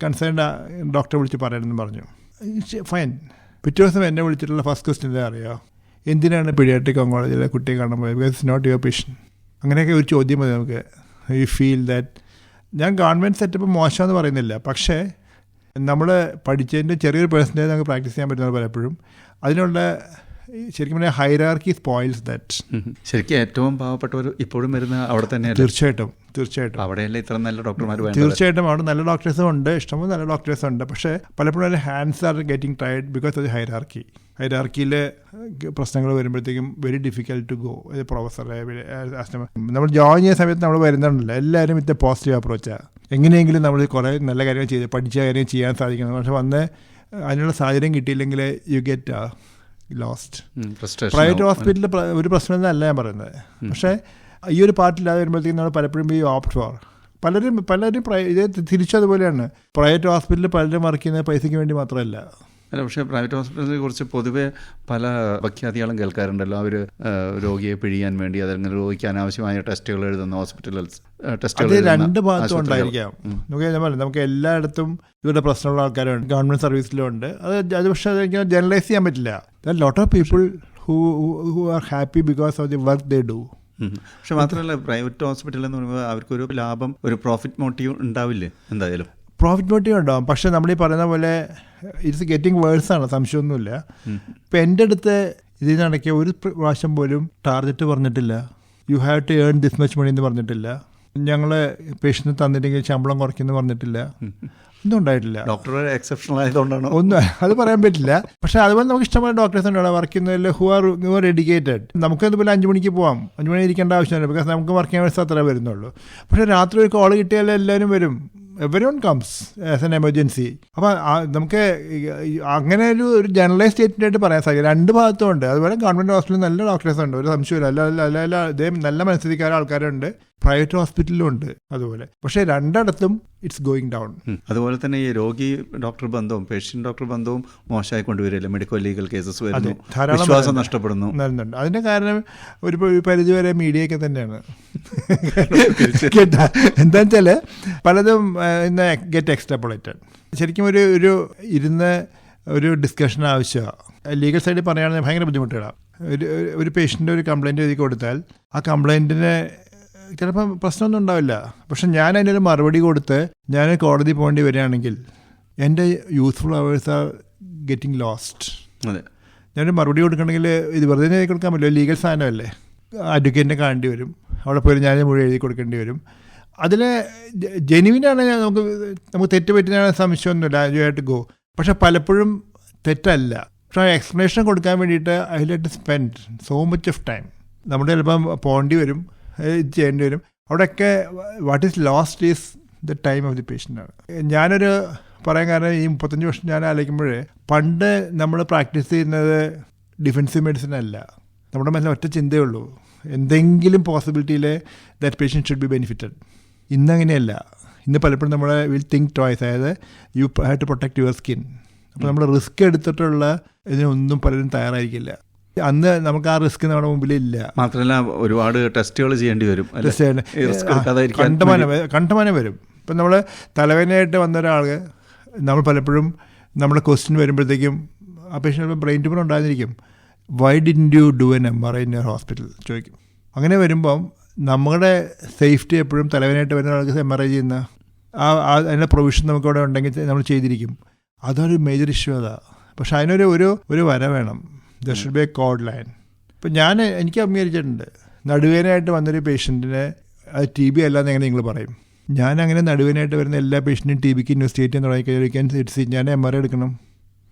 കൺസേൺഡ് ഡോക്ടറെ വിളിച്ച് പറയണമെന്ന് പറഞ്ഞു. ഫൈൻ. പിറ്റേ ദിവസം എന്നെ വിളിച്ചിട്ടുള്ള ഫസ്റ്റ് ക്വസ്റ്റ്യൻ എന്താ അറിയോ? എന്തിനാണ് പീഡിയാട്രിക് ഓങ്കോളജിയിലെ കുട്ടിയെ കാണാൻ പോയത്? Because it's not your patient അങ്ങനെയൊക്കെ ഒരു ചോദ്യം മതി നമുക്ക്. യു ഫീൽ ദാറ്റ് ഞാൻ ഗവൺമെന്റ് സെറ്റപ്പ് മോശമെന്ന് പറയുന്നില്ല. പക്ഷേ നമ്മൾ പഠിച്ചതിന്റെ ചെറിയൊരു പേഴ്സന്റേജ് നമുക്ക് പ്രാക്ടീസ് ചെയ്യാൻ പറ്റുന്നത് പലപ്പോഴും. അതിനുള്ള ശരിക്കും പറഞ്ഞാൽ ഹൈറാർക്കി സ്പോയിൽസ് ദാറ്റ്
ശരിക്കും ഏറ്റവും പാവപ്പെട്ടവർ ഇപ്പോഴും വരുന്ന അവിടെ തന്നെ
തീർച്ചയായിട്ടും തീർച്ചയായിട്ടും.
അവിടെയല്ലേ ഇത്ര നല്ല ഡോക്ടർമാർ
തീർച്ചയായിട്ടും അവിടെ നല്ല ഡോക്ടേഴ്സും ഉണ്ട് ഇഷ്ടംപോലെ നല്ല ഡോക്ടേഴ്സും ഉണ്ട്. പക്ഷേ പലപ്പോഴും hands are getting tired because of hierarchy ഹൈറാർക്കിയിലെ പ്രശ്നങ്ങൾ വരുമ്പോഴത്തേക്കും വെരി ഡിഫിക്കൽട്ട് ടു ഗോ പ്രൊഫസറെ നമ്മൾ ജോയിൻ ചെയ്യുന്ന സമയത്ത് നമ്മൾ വരുന്നുണ്ടല്ലോ. എല്ലാവരും ഇത് പോസിറ്റീവ് അപ്രോച്ചാണ് എങ്ങനെയെങ്കിലും നമ്മൾ കുറേ നല്ല കാര്യങ്ങൾ ചെയ്ത് പഠിച്ച കാര്യങ്ങൾ ചെയ്യാൻ സാധിക്കണം. പക്ഷെ വന്ന് അതിനുള്ള സാഹചര്യം കിട്ടിയില്ലെങ്കിൽ യു ഗെറ്റ് ലോസ്റ്റ് പ്രൈവറ്റ് ഹോസ്പിറ്റലിൽ ഒരു പ്രശ്നമൊന്നുമല്ല ഞാൻ പറയുന്നത്. പക്ഷേ ഈ ഒരു പാർട്ടില്ലാതെ വരുമ്പോഴത്തേക്കും നമ്മൾ പലപ്പോഴും ഈ ഓപ്റ്റ് ഫോർ പലരും പലരും ഇത് തിരിച്ചതുപോലെയാണ് പ്രൈവറ്റ് ഹോസ്പിറ്റലിൽ പലരും വർക്ക് ചെയ്യുന്നത് പൈസയ്ക്ക് വേണ്ടി മാത്രമല്ല.
അല്ല പക്ഷേ പ്രൈവറ്റ് ഹോസ്പിറ്റലിനെ കുറിച്ച് പൊതുവെ പല വഖ്യാതികളും കേൾക്കാറുണ്ടല്ലോ. അവർ രോഗിയെ പിഴിയാൻ വേണ്ടി അതല്ലെങ്കിൽ രോഗിക്ക് അനാവശ്യമായ ടെസ്റ്റുകൾ എഴുതുന്ന ഹോസ്പിറ്റലുകൾ ടെസ്റ്റുകൾ
രണ്ട് ഭാഗത്തും ഉണ്ടായിരിക്കാം. നമുക്ക് ഞാൻ പറഞ്ഞു നമുക്ക് എല്ലായിടത്തും ഇവരുടെ പ്രശ്നമുള്ള ആൾക്കാരുണ്ട് ഗവൺമെന്റ് സർവീസിലും ഉണ്ട്. അത് അത് പക്ഷേ അത് ജനറലൈസ് ചെയ്യാൻ പറ്റില്ല. Lot of people who who are happy because of the work they do
do. പക്ഷെ മാത്രമല്ല പ്രൈവറ്റ് ഹോസ്പിറ്റൽ എന്ന് പറയുമ്പോൾ അവർക്കൊരു ലാഭം ഒരു പ്രോഫിറ്റ് മോട്ടീവ് ഉണ്ടാവില്ലേ എന്തായാലും?
പ്രോഫിറ്റ് മോട്ടീവ് ഉണ്ടാവും. പക്ഷേ നമ്മൾ ഈ പറയുന്ന പോലെ ഇറ്റ്സ് ഗെറ്റിംഗ് വേഴ്സ് ആണ് സംശയമൊന്നുമില്ല. ഇപ്പം എന്റെ അടുത്ത് ഇതിൽ നടക്കിയ ഒരു പ്രാവശ്യം പോലും ടാർഗറ്റ് പറഞ്ഞിട്ടില്ല. You have to earn this much money എന്ന് പറഞ്ഞിട്ടില്ല. ഞങ്ങൾ പേഷ്യന് തന്നില്ലെങ്കിൽ ശമ്പളം കുറയ്ക്കുമെന്ന് പറഞ്ഞിട്ടില്ല. ഒന്നും ഉണ്ടായിട്ടില്ല.
ഡോക്ടർ എക്സെപ്ഷണൽ ആയതുകൊണ്ടാണ്?
ഒന്നും അത് പറയാൻ പറ്റില്ല. പക്ഷേ അതുപോലെ നമുക്ക് ഇഷ്ടമായ ഡോക്ടേഴ്സ് ഉണ്ട് അവിടെ വർക്ക് ചെയ്യുന്നതിൽ who are who are educated നമുക്ക് അതുപോലെ അഞ്ച് മണിക്ക് പോവാം. അഞ്ച് മണി ഇരിക്കേണ്ട ആവശ്യമില്ല ബിക്കോസ് നമുക്ക് വർക്ക് ചെയ്യാൻ വേണ്ടി അത്രേ വരുന്നുള്ളൂ. പക്ഷേ രാത്രി ഒരു കോൾ കിട്ടിയാൽ എല്ലാവരും വരും. Everyone comes as an emergency അപ്പോൾ നമുക്ക് അങ്ങനെ ഒരു ഒരു ജനറലൈസ് സ്റ്റേറ്റ്മെന്റ് ആയിട്ട് പറയാൻ സാധിക്കും രണ്ട് ഭാഗത്തും ഉണ്ട്. അതുപോലെ ഗവൺമെന്റ് ഹോസ്പിറ്റലിൽ നല്ല ഡോക്ടേഴ്സ് ഉണ്ട്. ഒരു സംശയമില്ല അല്ല അല്ല അല്ല അല്ല ഇതേ നല്ല മനസ്സിലാക്കാൻ ആൾക്കാരുണ്ട്. പ്രൈവറ്റ് ഹോസ്പിറ്റലിലും ഉണ്ട് അതുപോലെ. പക്ഷേ രണ്ടിടത്തും ഇറ്റ്സ് ഗോയിങ് ഡൗൺ
അതുപോലെ തന്നെ ഈ രോഗി ഡോക്ടർ ബന്ധവും പേഷ്യൻ ഡോക്ടർ ബന്ധവും മോശമായി കൊണ്ടുവരില്ല മെഡിക്കൽ ലീഗൽ കേസസ് വരുന്നു. വിശ്വാസം നഷ്ടപ്പെടുന്നു.
നൽകുന്നുണ്ട് അതിന്റെ കാരണം ഒരു പരിധിവരെ മീഡിയയൊക്കെ തന്നെയാണ്. കേട്ടാ? എന്താ വെച്ചാൽ പലതും ഇന്ന് ഗെറ്റ് എക്സ്ട്രാപ്പൊളേറ്റഡ് ശരിക്കും ഒരു ഒരു ഇരുന്ന് ഒരു ഡിസ്കഷൻ ആവശ്യമാണ് ലീഗൽ സൈഡിൽ പറയുകയാണെങ്കിൽ ഭയങ്കര ബുദ്ധിമുട്ടുകളാണ് ഒരു ഒരു- ഒരു പേഷ്യന്റ് ഒരു കംപ്ലയിന്റ് എഴുതി കൊടുത്താൽ ആ കംപ്ലൈന്റിന് ചിലപ്പം പ്രശ്നമൊന്നും ഉണ്ടാവില്ല. പക്ഷെ ഞാൻ അതിനൊരു മറുപടി കൊടുത്ത് ഞാൻ കോടതി പോകേണ്ടി വരികയാണെങ്കിൽ എന്റെ youthful hours are getting lost
അതെ.
ഞാനൊരു മറുപടി കൊടുക്കണമെങ്കിൽ ഇത് വെറുതെ എഴുതി കൊടുക്കാൻ പറ്റില്ല. ലീഗൽ സാധനമല്ലേ? അഡ്വക്കേറ്റിനെ കാണേണ്ടി വരും. അവിടെ പോയി ഞാൻ മുഴുവൻ എഴുതി കൊടുക്കേണ്ടി വരും. അതിൽ ജെനുവിനാണ് നമുക്ക് നമുക്ക് തെറ്റ് പറ്റുന്ന സംശയമൊന്നുമില്ല. യു ഹാവ് ടു ഗോ പക്ഷെ പലപ്പോഴും തെറ്റല്ല. പക്ഷെ ആ എക്സ്പ്ലനേഷൻ കൊടുക്കാൻ വേണ്ടിയിട്ട് I let spend so much of time നമ്മുടെ ചിലപ്പം പോകേണ്ടി വരും. ചെയ്യേണ്ടി വരും അവിടെയൊക്കെ what is last is the time of the പേഷ്യന്റാണ് ഞാനൊരു പറയാൻ കാരണം ഈ മുപ്പത്തഞ്ച് വർഷം ഞാൻ ആലോചിക്കുമ്പോൾ പണ്ട് നമ്മൾ പ്രാക്ടീസ് ചെയ്യുന്നത് ഡിഫൻസീവ് മെഡിസിൻ അല്ല. നമ്മുടെ മനസ്സിൽ ഒറ്റ ചിന്തയേ ഉള്ളൂ. എന്തെങ്കിലും പോസിബിലിറ്റിയിൽ that patient should be benefited ഇന്നങ്ങനെയല്ല ഇന്ന് പലപ്പോഴും നമ്മൾ വിൽ തിങ്ക് ടോയ്സ് അതായത് you have to protect your skin അപ്പോൾ നമ്മൾ റിസ്ക് എടുത്തിട്ടുള്ള ഇതിനൊന്നും പലരും തയ്യാറായിരിക്കില്ല. അന്ന് നമുക്ക് ആ റിസ്ക് നമ്മുടെ മുമ്പിലില്ല
മാത്രമല്ല ഒരുപാട് ടെസ്റ്റുകൾ ചെയ്യേണ്ടി വരും
കണ്ടമാനം കണ്ടമാനം വരും. ഇപ്പം നമ്മൾ തലവേദനയായിട്ട് വന്ന ഒരാൾ നമ്മൾ പലപ്പോഴും നമ്മുടെ ക്വസ്റ്റ്യൻ വരുമ്പോഴത്തേക്കും ആ പേഷ്യന്റ് ബ്രെയിൻ ട്യൂമർ ഉണ്ടായിരിക്കും why didn't you do N M R I in your hospital ചോദിക്കും. അങ്ങനെ വരുമ്പം നമ്മുടെ സേഫ്റ്റി എപ്പോഴും തലവേനായിട്ട് വരുന്ന ആൾക്ക് എം ആർ ഐ ചെയ്യുന്ന? ആ ആ അതിന്റെ പ്രൊവിഷൻ നമുക്കവിടെ ഉണ്ടെങ്കിൽ നമ്മൾ ചെയ്തിരിക്കും. അതൊരു മേജർ ഇഷ്യൂ അതാ. പക്ഷെ അതിനൊരു ഒരു ഒരു വര വേണം. There should be a code line ഇപ്പം ഞാൻ എനിക്ക് അംഗീകരിച്ചിട്ടുണ്ട് നടുവേനായിട്ട് വന്നൊരു പേഷ്യന്റിനെ അത് ടി ബി അല്ലാന്ന് എങ്ങനെ നിങ്ങൾ പറയും? ഞാൻ അങ്ങനെ നടുവേനായിട്ട് വരുന്ന എല്ലാ പേഷ്യന്റും ടി ബിക്ക് ഇൻവെസ്റ്റിഗേറ്റ് ചെയ്യാൻ തുടങ്ങിക്കഴിഞ്ഞാൽ ഇറ്റ്സ് ഞാൻ എം ആർ ഐ എടുക്കണം.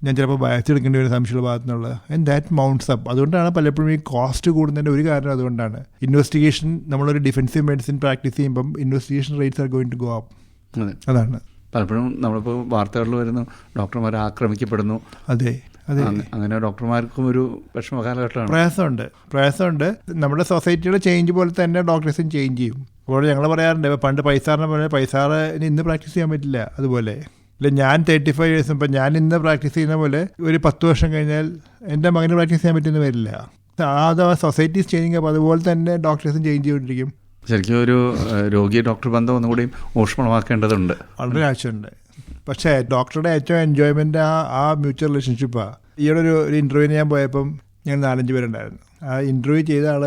ഞാൻ ചിലപ്പോൾ ബയസ് എടുക്കേണ്ടി വരും സംശയമുള്ള ഭാഗത്തു നിന്നുള്ള ആൻഡ് ദാറ്റ് മൗണ്ട്സ് അപ്പ് അതുകൊണ്ടാണ് പലപ്പോഴും ഈ കോസ്റ്റ് കൂടുന്നതിന്റെ ഒരു കാരണം അതുകൊണ്ടാണ്. ഇൻവെസ്റ്റിഗേഷൻ നമ്മളൊരു ഡിഫൻസീവ് മെഡിസിൻ പ്രാക്ടീസ് ചെയ്യുമ്പം investigation rates are going to go up അതാണ്.
പലപ്പോഴും നമ്മളിപ്പോൾ വാർത്തകളിൽ വരുന്നു. ഡോക്ടർമാർ ആക്രമിക്കപ്പെടുന്നു.
അതെ.
അങ്ങനെ ഡോക്ടർമാർക്കും ഒരു വിഷമ കാലഘട്ടമാണ്.
പ്രയാസമുണ്ട്. പ്രയാസമുണ്ട്. നമ്മുടെ സൊസൈറ്റിയുടെ ചേഞ്ച് പോലെ തന്നെ ഡോക്ടേഴ്സും ചേഞ്ച് ചെയ്യും. അപ്പോൾ ഞങ്ങൾ പറയാറുണ്ട് പണ്ട് പൈസാറിനെ പോലെ പൈസാറിന് ഇന്ന് പ്രാക്ടീസ് ചെയ്യാൻ പറ്റില്ല അതുപോലെ. അല്ല ഞാൻ തേർട്ടി ഫൈവ് ഇയേഴ്സ് ഇപ്പം ഞാൻ ഇന്ന് പ്രാക്ടീസ് ചെയ്യുന്ന പോലെ ഒരു പത്ത് വർഷം കഴിഞ്ഞാൽ എന്റെ മകന് പ്രാക്ടീസ് ചെയ്യാൻ പറ്റുന്ന വരില്ല. അത് സൊസൈറ്റീസ് ചേഞ്ചിങ് അപ്പോൾ അതുപോലെ തന്നെ ഡോക്ടേഴ്സും ചേഞ്ച് ചെയ്തുകൊണ്ടിരിക്കും.
ശരിക്കും ഒരു രോഗിയെ രോഗി ഡോക്ടർ ബന്ധം ഒന്നുകൂടി ഊഷ്മളമാക്കേണ്ടതുണ്ട്.
വളരെ ആവശ്യമുണ്ട്. പക്ഷേ ഡോക്ടറുടെ ഏറ്റവും എൻജോയ്മെന്റ് ആ ആ മ്യൂച്വൽ റിലേഷൻഷിപ്പാണ് ഈയിടെ ഒരു ഒരു ഇന്റർവ്യൂവിന് ഞാൻ പോയപ്പം ഞങ്ങൾ നാലഞ്ച് പേരുണ്ടായിരുന്നു. ആ ഇന്റർവ്യൂ ചെയ്ത ആൾ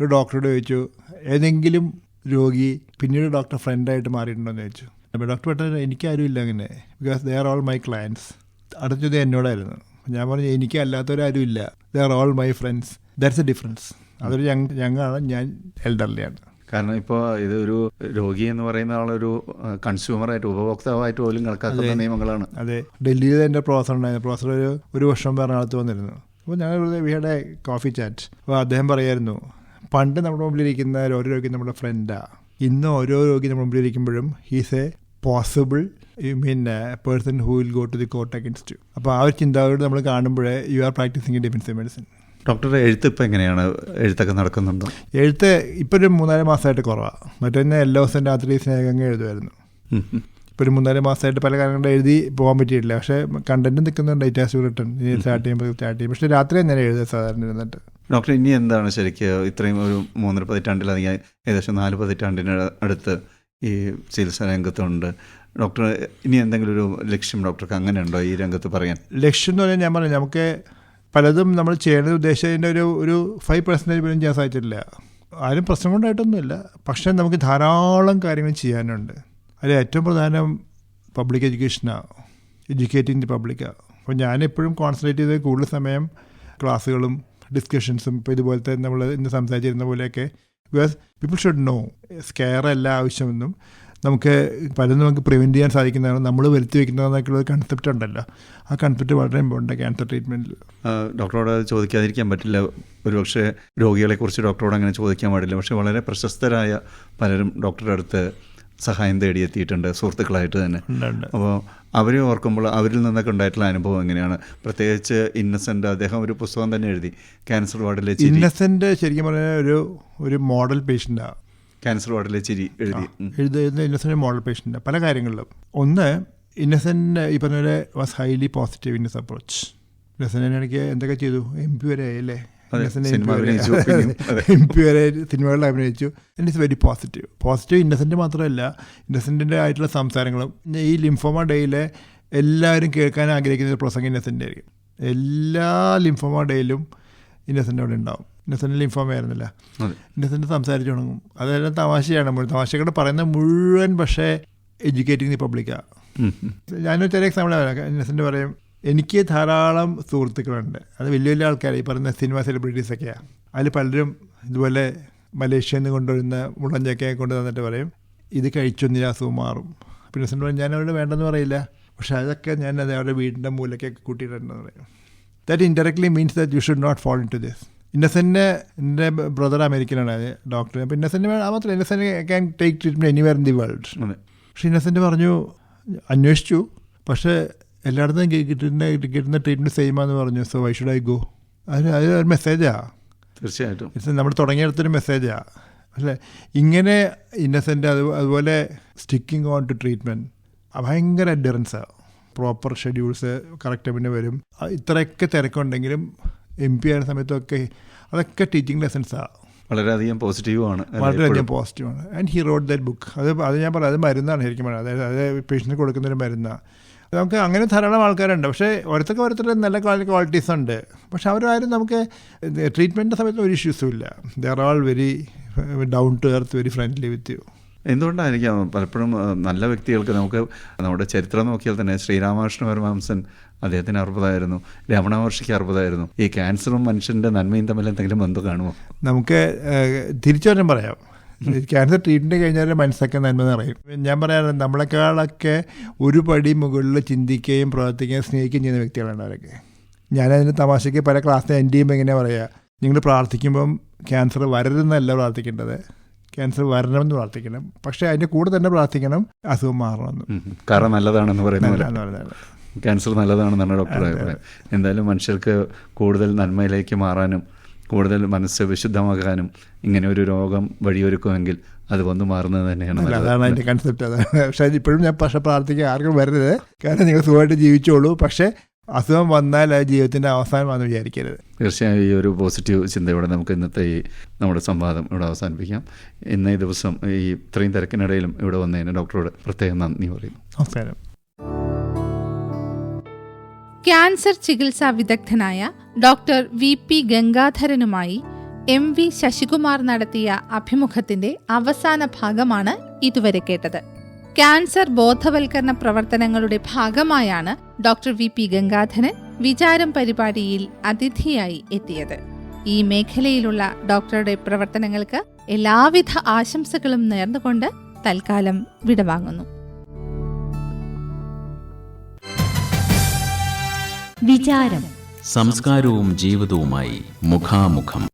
ഒരു ഡോക്ടറോട് ചോദിച്ചു ഏതെങ്കിലും രോഗി പിന്നീട് ഡോക്ടർ ഫ്രണ്ടായിട്ട് മാറിയിട്ടുണ്ടോ? എന്ന് ചോദിച്ചു. അപ്പോൾ ഡോക്ടർ പെട്ടെന്ന് എനിക്കാരും ഇല്ല അങ്ങനെ because they are all my clients അടുത്ത ചോദ്യം എന്നോടായിരുന്നു. ഞാൻ പറഞ്ഞു എനിക്ക് അല്ലാത്തവരാരും ഇല്ല. They are all my friends that's a difference അതൊരു ഞങ്ങ ഞങ്ങളാണ് ഞാൻ എൽഡർലിയാണ്
കാരണം ഇപ്പോൾ ഇതൊരു ഒരു രോഗി എന്ന് പറയുന്ന ആളൊരു കൺസ്യൂമറായിട്ട് ഉപഭോക്താവായിട്ട് പോലും കണക്കാക്കുന്ന നിയമങ്ങളാണ്.
അതെ. ഡൽഹിയിൽ എന്റെ പ്രൊഫസർ ഉണ്ടായിരുന്നു പ്രൊഫസർ ഒരു ഒരു വർഷം എറണാകുളത്ത് വന്നിരുന്നു. അപ്പോൾ ഞങ്ങൾ വിയുടെ കോഫി ചാറ്റ് അപ്പോൾ അദ്ദേഹം പറയായിരുന്നു പണ്ട് നമ്മുടെ മുമ്പിലിരിക്കുന്ന ഓരോ രോഗി നമ്മുടെ ഫ്രണ്ടാ ഇന്ന് ഓരോ രോഗി നമ്മുടെ മുമ്പിലിരിക്കുമ്പോഴും he's a possible you mean a person who will go to the court against അപ്പോൾ ആ ഒരു ചിന്താഗതി നമ്മൾ കാണുമ്പോഴേ you are practicing defensive medicine
ഡോക്ടറുടെ എഴുത്ത് ഇപ്പം എങ്ങനെയാണ് എഴുത്തൊക്കെ നടക്കുന്നുണ്ടോ?
എഴുത്ത് ഇപ്പോൾ ഒരു മൂന്നാൽ മാസമായിട്ട് കുറവാണ് മറ്റേ എല്ലാ ദിവസവും രാത്രി സ്നേഹങ്ങൾ എഴുതുമായിരുന്നു. ഇപ്പോൾ ഒരു മൂന്നാൽ മാസമായിട്ട് പല കാര്യങ്ങളും എഴുതി പോകാൻ പറ്റിയിട്ടില്ല. പക്ഷേ കണ്ടന്റ് നിൽക്കുന്നുണ്ട് ഐറ്റാസ് റിട്ടേൺ സ്റ്റാർട്ട് ചെയ്യുമ്പോൾ സ്റ്റാർട്ട് ചെയ്യും. പക്ഷേ രാത്രി ഞാൻ എഴുതുക സാധാരണ ഇരുന്നിട്ട്.
ഡോക്ടർ ഇനി എന്താണ് ശരിക്കും ഇത്രയും ഒരു മൂന്നര പതിറ്റാണ്ടിലധികം ഏകദേശം നാല് പതിറ്റാണ്ടിന് അടുത്ത് ഈ ചികിത്സാ രംഗത്തുണ്ട്. ഡോക്ടർ ഇനി എന്തെങ്കിലും ഒരു ലക്ഷ്യം ഡോക്ടർക്ക് അങ്ങനെ ഉണ്ടോ ഈ രംഗത്ത് പറയാൻ?
ലക്ഷ്യം എന്ന് പറഞ്ഞാൽ ഞാൻ പറഞ്ഞു നമുക്ക് പലതും നമ്മൾ ചെയ്യേണ്ടത് ഉദ്ദേശിച്ചതിന്റെ ഒരു ഒരു ഫൈവ് പെർസെന്റേജ് പോലും ചെയ്യാൻ സാധിച്ചിട്ടില്ല. ആരും പ്രശ്നം കൊണ്ടായിട്ടൊന്നുമില്ല. പക്ഷേ നമുക്ക് ധാരാളം കാര്യങ്ങൾ ചെയ്യാനുണ്ട്. അതിൽ ഏറ്റവും പ്രധാനം പബ്ലിക് എഡ്യൂക്കേഷനാണ് എഡ്യൂക്കേറ്റിംഗ് ദി പബ്ലിക്കാണ് അപ്പോൾ ഞാനെപ്പോഴും കോൺസെൻട്രേറ്റ് ചെയ്ത് കൂടുതൽ സമയം ക്ലാസ്സുകളും ഡിസ്കഷൻസും ഇപ്പോൾ ഇതുപോലത്തെ നമ്മൾ ഇന്ന് സംസാരിച്ചിരുന്ന പോലെയൊക്കെ. Because people should know scare അല്ല ആവശ്യമെന്നും. നമുക്ക് പലതും നമുക്ക് പ്രിവെന്റ് ചെയ്യാൻ സാധിക്കുന്നതാണ്. നമ്മൾ വരുത്തി വെക്കുന്നതെന്നൊക്കെയുള്ള ഒരു കൺസെപ്റ്റ് ഉണ്ടല്ലോ. ആ കൺസെപ്റ്റ് വളരെ ഇമ്പോർട്ടന്റ് ക്യാൻസർ
ട്രീറ്റ്മെന്റിൽ ഡോക്ടറോട് അത് ചോദിക്കാതിരിക്കാൻ പറ്റില്ല. ഒരുപക്ഷെ രോഗികളെക്കുറിച്ച് ഡോക്ടറോട് അങ്ങനെ ചോദിക്കാൻ പാടില്ല. പക്ഷേ വളരെ പ്രശസ്തരായ പലരും ഡോക്ടറുടെ അടുത്ത് സഹായം തേടിയെത്തിയിട്ടുണ്ട് സുഹൃത്തുക്കളായിട്ട് തന്നെ. അപ്പോൾ അവരെ ഓർക്കുമ്പോൾ അവരിൽ നിന്നൊക്കെ ഉണ്ടായിട്ടുള്ള അനുഭവം എങ്ങനെയാണ്? പ്രത്യേകിച്ച് ഇന്നസെന്റ് അദ്ദേഹം ഒരു പുസ്തകം തന്നെ എഴുതി. ക്യാൻസർ വാർഡിലെ
ഇന്നസെന്റ് ശരിക്കും പറഞ്ഞാൽ ഒരു ഒരു മോഡൽ പേഷ്യന്റാണ്
ക്യാൻസർ വാർഡിലെ ചിരി എഴുതി.
എഴുതുന്ന ഇന്നസെന്റ് മോഡൽ പേഷ്യന്റ് പല കാര്യങ്ങളിലും. ഒന്ന് ഇന്നസെന്റ് ഈ പറഞ്ഞ പോലെ was highly positive in this approach Innocent എനിക്ക് എന്തൊക്കെ ചെയ്തു? എം പി വരെ ആയില്ലേ. എം പി വരെ. സിനിമകളിൽ അഭിനയിച്ചു. It it's very positive positive Innocent മാത്രമല്ല ഇന്നസെന്റിന്റെ ആയിട്ടുള്ള സംസാരങ്ങളും ഈ ലിംഫോമ ഡേയിലെ എല്ലാവരും കേൾക്കാൻ ആഗ്രഹിക്കുന്ന ഒരു പ്രസംഗം ഇന്നസെന്റ് ആയിരിക്കും. എല്ലാ ലിംഫോമ ഡേയിലും ഇന്നസെന്റ് അവിടെ ഉണ്ടാവും. ഇന്നസെന്റ് ഇൻഫോം ആയിരുന്നില്ല.
ഇന്നസെന്റ്
ഇന്നസെന്റ് സംസാരിച്ചു തുടങ്ങും. അതെല്ലാം തമാശയാണ്. മുഴുവൻ തമാശകളുടെ പറയുന്ന മുഴുവൻ പക്ഷേ എഡ്യൂക്കേറ്റിംഗ് ദി പബ്ലിക്കാണ്. ഞാനൊരു ചെറിയ എക്സാമ്പിൾ പറയാം. ഇന്നസെന്റ് പറയും എനിക്ക് ധാരാളം സുഹൃത്തുക്കളുണ്ട്. അത് വലിയ വലിയ ആൾക്കാർ ഈ പറയുന്ന സിനിമ സെലിബ്രിറ്റീസൊക്കെയാണ് അതിൽ പലരും ഇതുപോലെ മലേഷ്യയിൽ നിന്ന് കൊണ്ടുവരുന്ന മുള്ളഞ്ചക്കയൊക്കെ കൊണ്ടു തന്നിട്ട് പറയും ഇത് കഴിച്ചൊന്നിന് അസുഖം മാറും. പിന്നെ പറയും ഞാൻ അവരോട് വേണ്ടെന്ന് പറയില്ല. പക്ഷേ അതൊക്കെ ഞാൻ അത് അവരുടെ വീടിന്റെ മൂലക്കൊക്കെ കൂട്ടിയിട്ടുണ്ടെന്ന് പറയും. That indirectly means that you should not fall into this Innocent എന്റെ ബ്രദർ അമേരിക്കയിലാണ് ഡോക്ടർ. അപ്പോൾ ഇന്നസെന്റ് മാത്രമല്ല Innocent can take treatment anywhere in the world പക്ഷേ ഇന്നസെന്റ് പറഞ്ഞു അന്വേഷിച്ചു. പക്ഷേ എല്ലായിടത്തും കിട്ടുന്ന കിട്ടുന്ന ട്രീറ്റ്മെന്റ് സെയിമാന്ന് പറഞ്ഞു. So why should I go അത് ഒരു മെസ്സേജാണ്
തീർച്ചയായിട്ടും.
നമ്മൾ തുടങ്ങിയെടുത്തൊരു മെസ്സേജാണ് അല്ലേ? ഇങ്ങനെ ഇന്നസെന്റ് അത് അതുപോലെ സ്റ്റിക്കിംഗ് ഓൺ ടു ട്രീറ്റ്മെന്റ് ഭയങ്കര അഡ്വറൻസാണ് പ്രോപ്പർ ഷെഡ്യൂൾസ് കറക്റ്റ് പിന്നെ വരും. ഇത്രയൊക്കെ തിരക്കുണ്ടെങ്കിലും എം പി ആയിരുന്ന സമയത്തൊക്കെ അതൊക്കെ ടീച്ചിങ് ലെസൺസാണ്
വളരെയധികം പോസിറ്റീവാണ്?
വളരെയധികം. പോസിറ്റീവാണ് and he read that book അത് അത് ഞാൻ പറയാം അത് മരുന്നാണ് ശരിക്കും പറയുന്നത് അതായത് അത് പേഷ്യന്റിന് കൊടുക്കുന്നൊരു മരുന്നാണ് നമുക്ക് അങ്ങനെ ധാരാളം ആൾക്കാരുണ്ട്. പക്ഷേ ഓരോരുത്തർക്ക് ഓരോരുത്തരുടെ നല്ല ക്വാളിറ്റീസ് ഉണ്ട്. പക്ഷെ അവരാരും നമുക്ക് ട്രീറ്റ്മെന്റിന്റെ സമയത്ത് ഒരു ഇഷ്യൂസും ഇല്ല. They're all very down to earth very friendly with you
എന്തുകൊണ്ടായിരിക്കാം പലപ്പോഴും നല്ല വ്യക്തികൾക്ക് നമുക്ക് നമ്മുടെ ചരിത്രം നോക്കിയാൽ തന്നെ ശ്രീരാമകൃഷ്ണ പരമഹംസൻ അദ്ദേഹത്തിന് അർബുദമായിരുന്നു രമണ മഹർഷിക്ക് അർബുദമായിരുന്നു ഈ ക്യാൻസറും മനുഷ്യന്റെ നന്മയും തമ്മിൽ എന്തെങ്കിലും ബന്ധം കാണുമോ?
നമുക്ക് തിരിച്ചു പറയാം. ക്യാൻസർ ട്രീറ്റ്മെന്റ് കഴിഞ്ഞാൽ മനസ്സൊക്കെ നന്മ പറയും ഞാൻ പറയാറുണ്ട് നമ്മളെക്കാളൊക്കെ ഒരു പടി മുകളിൽ ചിന്തിക്കുകയും പ്രവർത്തിക്കുകയും സ്നേഹിക്കുകയും ചെയ്യുന്ന വ്യക്തികളാണ് അവരൊക്കെ. ഞാനതിന് തമാശയ്ക്ക് പല ക്ലാസ്സിൽ എന്റെ ചെയ്യുമ്പോൾ എങ്ങനെ പറയുക നിങ്ങൾ പ്രാർത്ഥിക്കുമ്പം ക്യാൻസർ വരരുതെന്നല്ല പ്രാർത്ഥിക്കേണ്ടത്. ക്യാൻസർ വരണമെന്ന് പ്രാർത്ഥിക്കണം. പക്ഷേ അതിന്റെ കൂടെ തന്നെ പ്രാർത്ഥിക്കണം അസുഖം മാറണമെന്ന്.
കാരണം നല്ലതാണെന്ന്
പറയുന്നത്
ക്യാൻസർ നല്ലതാണെന്നാണ് ഡോക്ടർ എന്തായാലും മനുഷ്യർക്ക് കൂടുതൽ നന്മയിലേക്ക് മാറാനും കൂടുതൽ മനസ്സ് വിശുദ്ധമാകാനും ഇങ്ങനെ ഒരു രോഗം വഴിയൊരുക്കുമെങ്കിൽ അത് വന്നു മാറുന്നത് തന്നെയാണ്.
അതാണ് അതിന്റെ കൺസെപ്റ്റ് അതാണ്. പക്ഷേ ഇപ്പോഴും ഞാൻ പക്ഷേ പ്രാർത്ഥിക്കുക ആർക്കും വരരുത്. കാരണം നിങ്ങൾ സുഖമായിട്ട് ജീവിച്ചോളൂ. പക്ഷേ അസുഖം വന്നാൽ അത് ജീവിതത്തിന്റെ അവസാനമാണെന്ന് വിചാരിക്കരുത്.
തീർച്ചയായും ഈ ഒരു പോസിറ്റീവ് ചിന്തയോടെ നമുക്ക് ഇന്നത്തെ ഈ നമ്മുടെ സംവാദം ഇവിടെ അവസാനിപ്പിക്കാം. ഇന്നേ ദിവസം ഈ ഇത്രയും തിരക്കിനിടയിലും ഇവിടെ വന്നതിന് ഡോക്ടറോട് പ്രത്യേകം നന്ദി പറയുന്നു.
നമസ്കാരം.
ക്യാൻസർ ചികിത്സാ വിദഗ്ധനായ ഡോക്ടർ വി പി ഗംഗാധരനുമായി എം വി ശശികുമാർ നടത്തിയ അഭിമുഖത്തിന്റെ അവസാന ഭാഗമാണ് ഇതുവരെ കേട്ടത്. ക്യാൻസർ ബോധവൽക്കരണ പ്രവർത്തനങ്ങളുടെ ഭാഗമായാണ് ഡോക്ടർ വി പി ഗംഗാധരൻ വിചാരം പരിപാടിയിൽ അതിഥിയായി എത്തിയത്. ഈ മേഖലയിലുള്ള ഡോക്ടറുടെ പ്രവർത്തനങ്ങൾക്ക് എല്ലാവിധ ആശംസകളും നേർന്നുകൊണ്ട് തൽക്കാലം വിടവാങ്ങുന്നു.
വിചാരം.
സംസ്കാരവും ജീവിതവുമായി മുഖാമുഖം.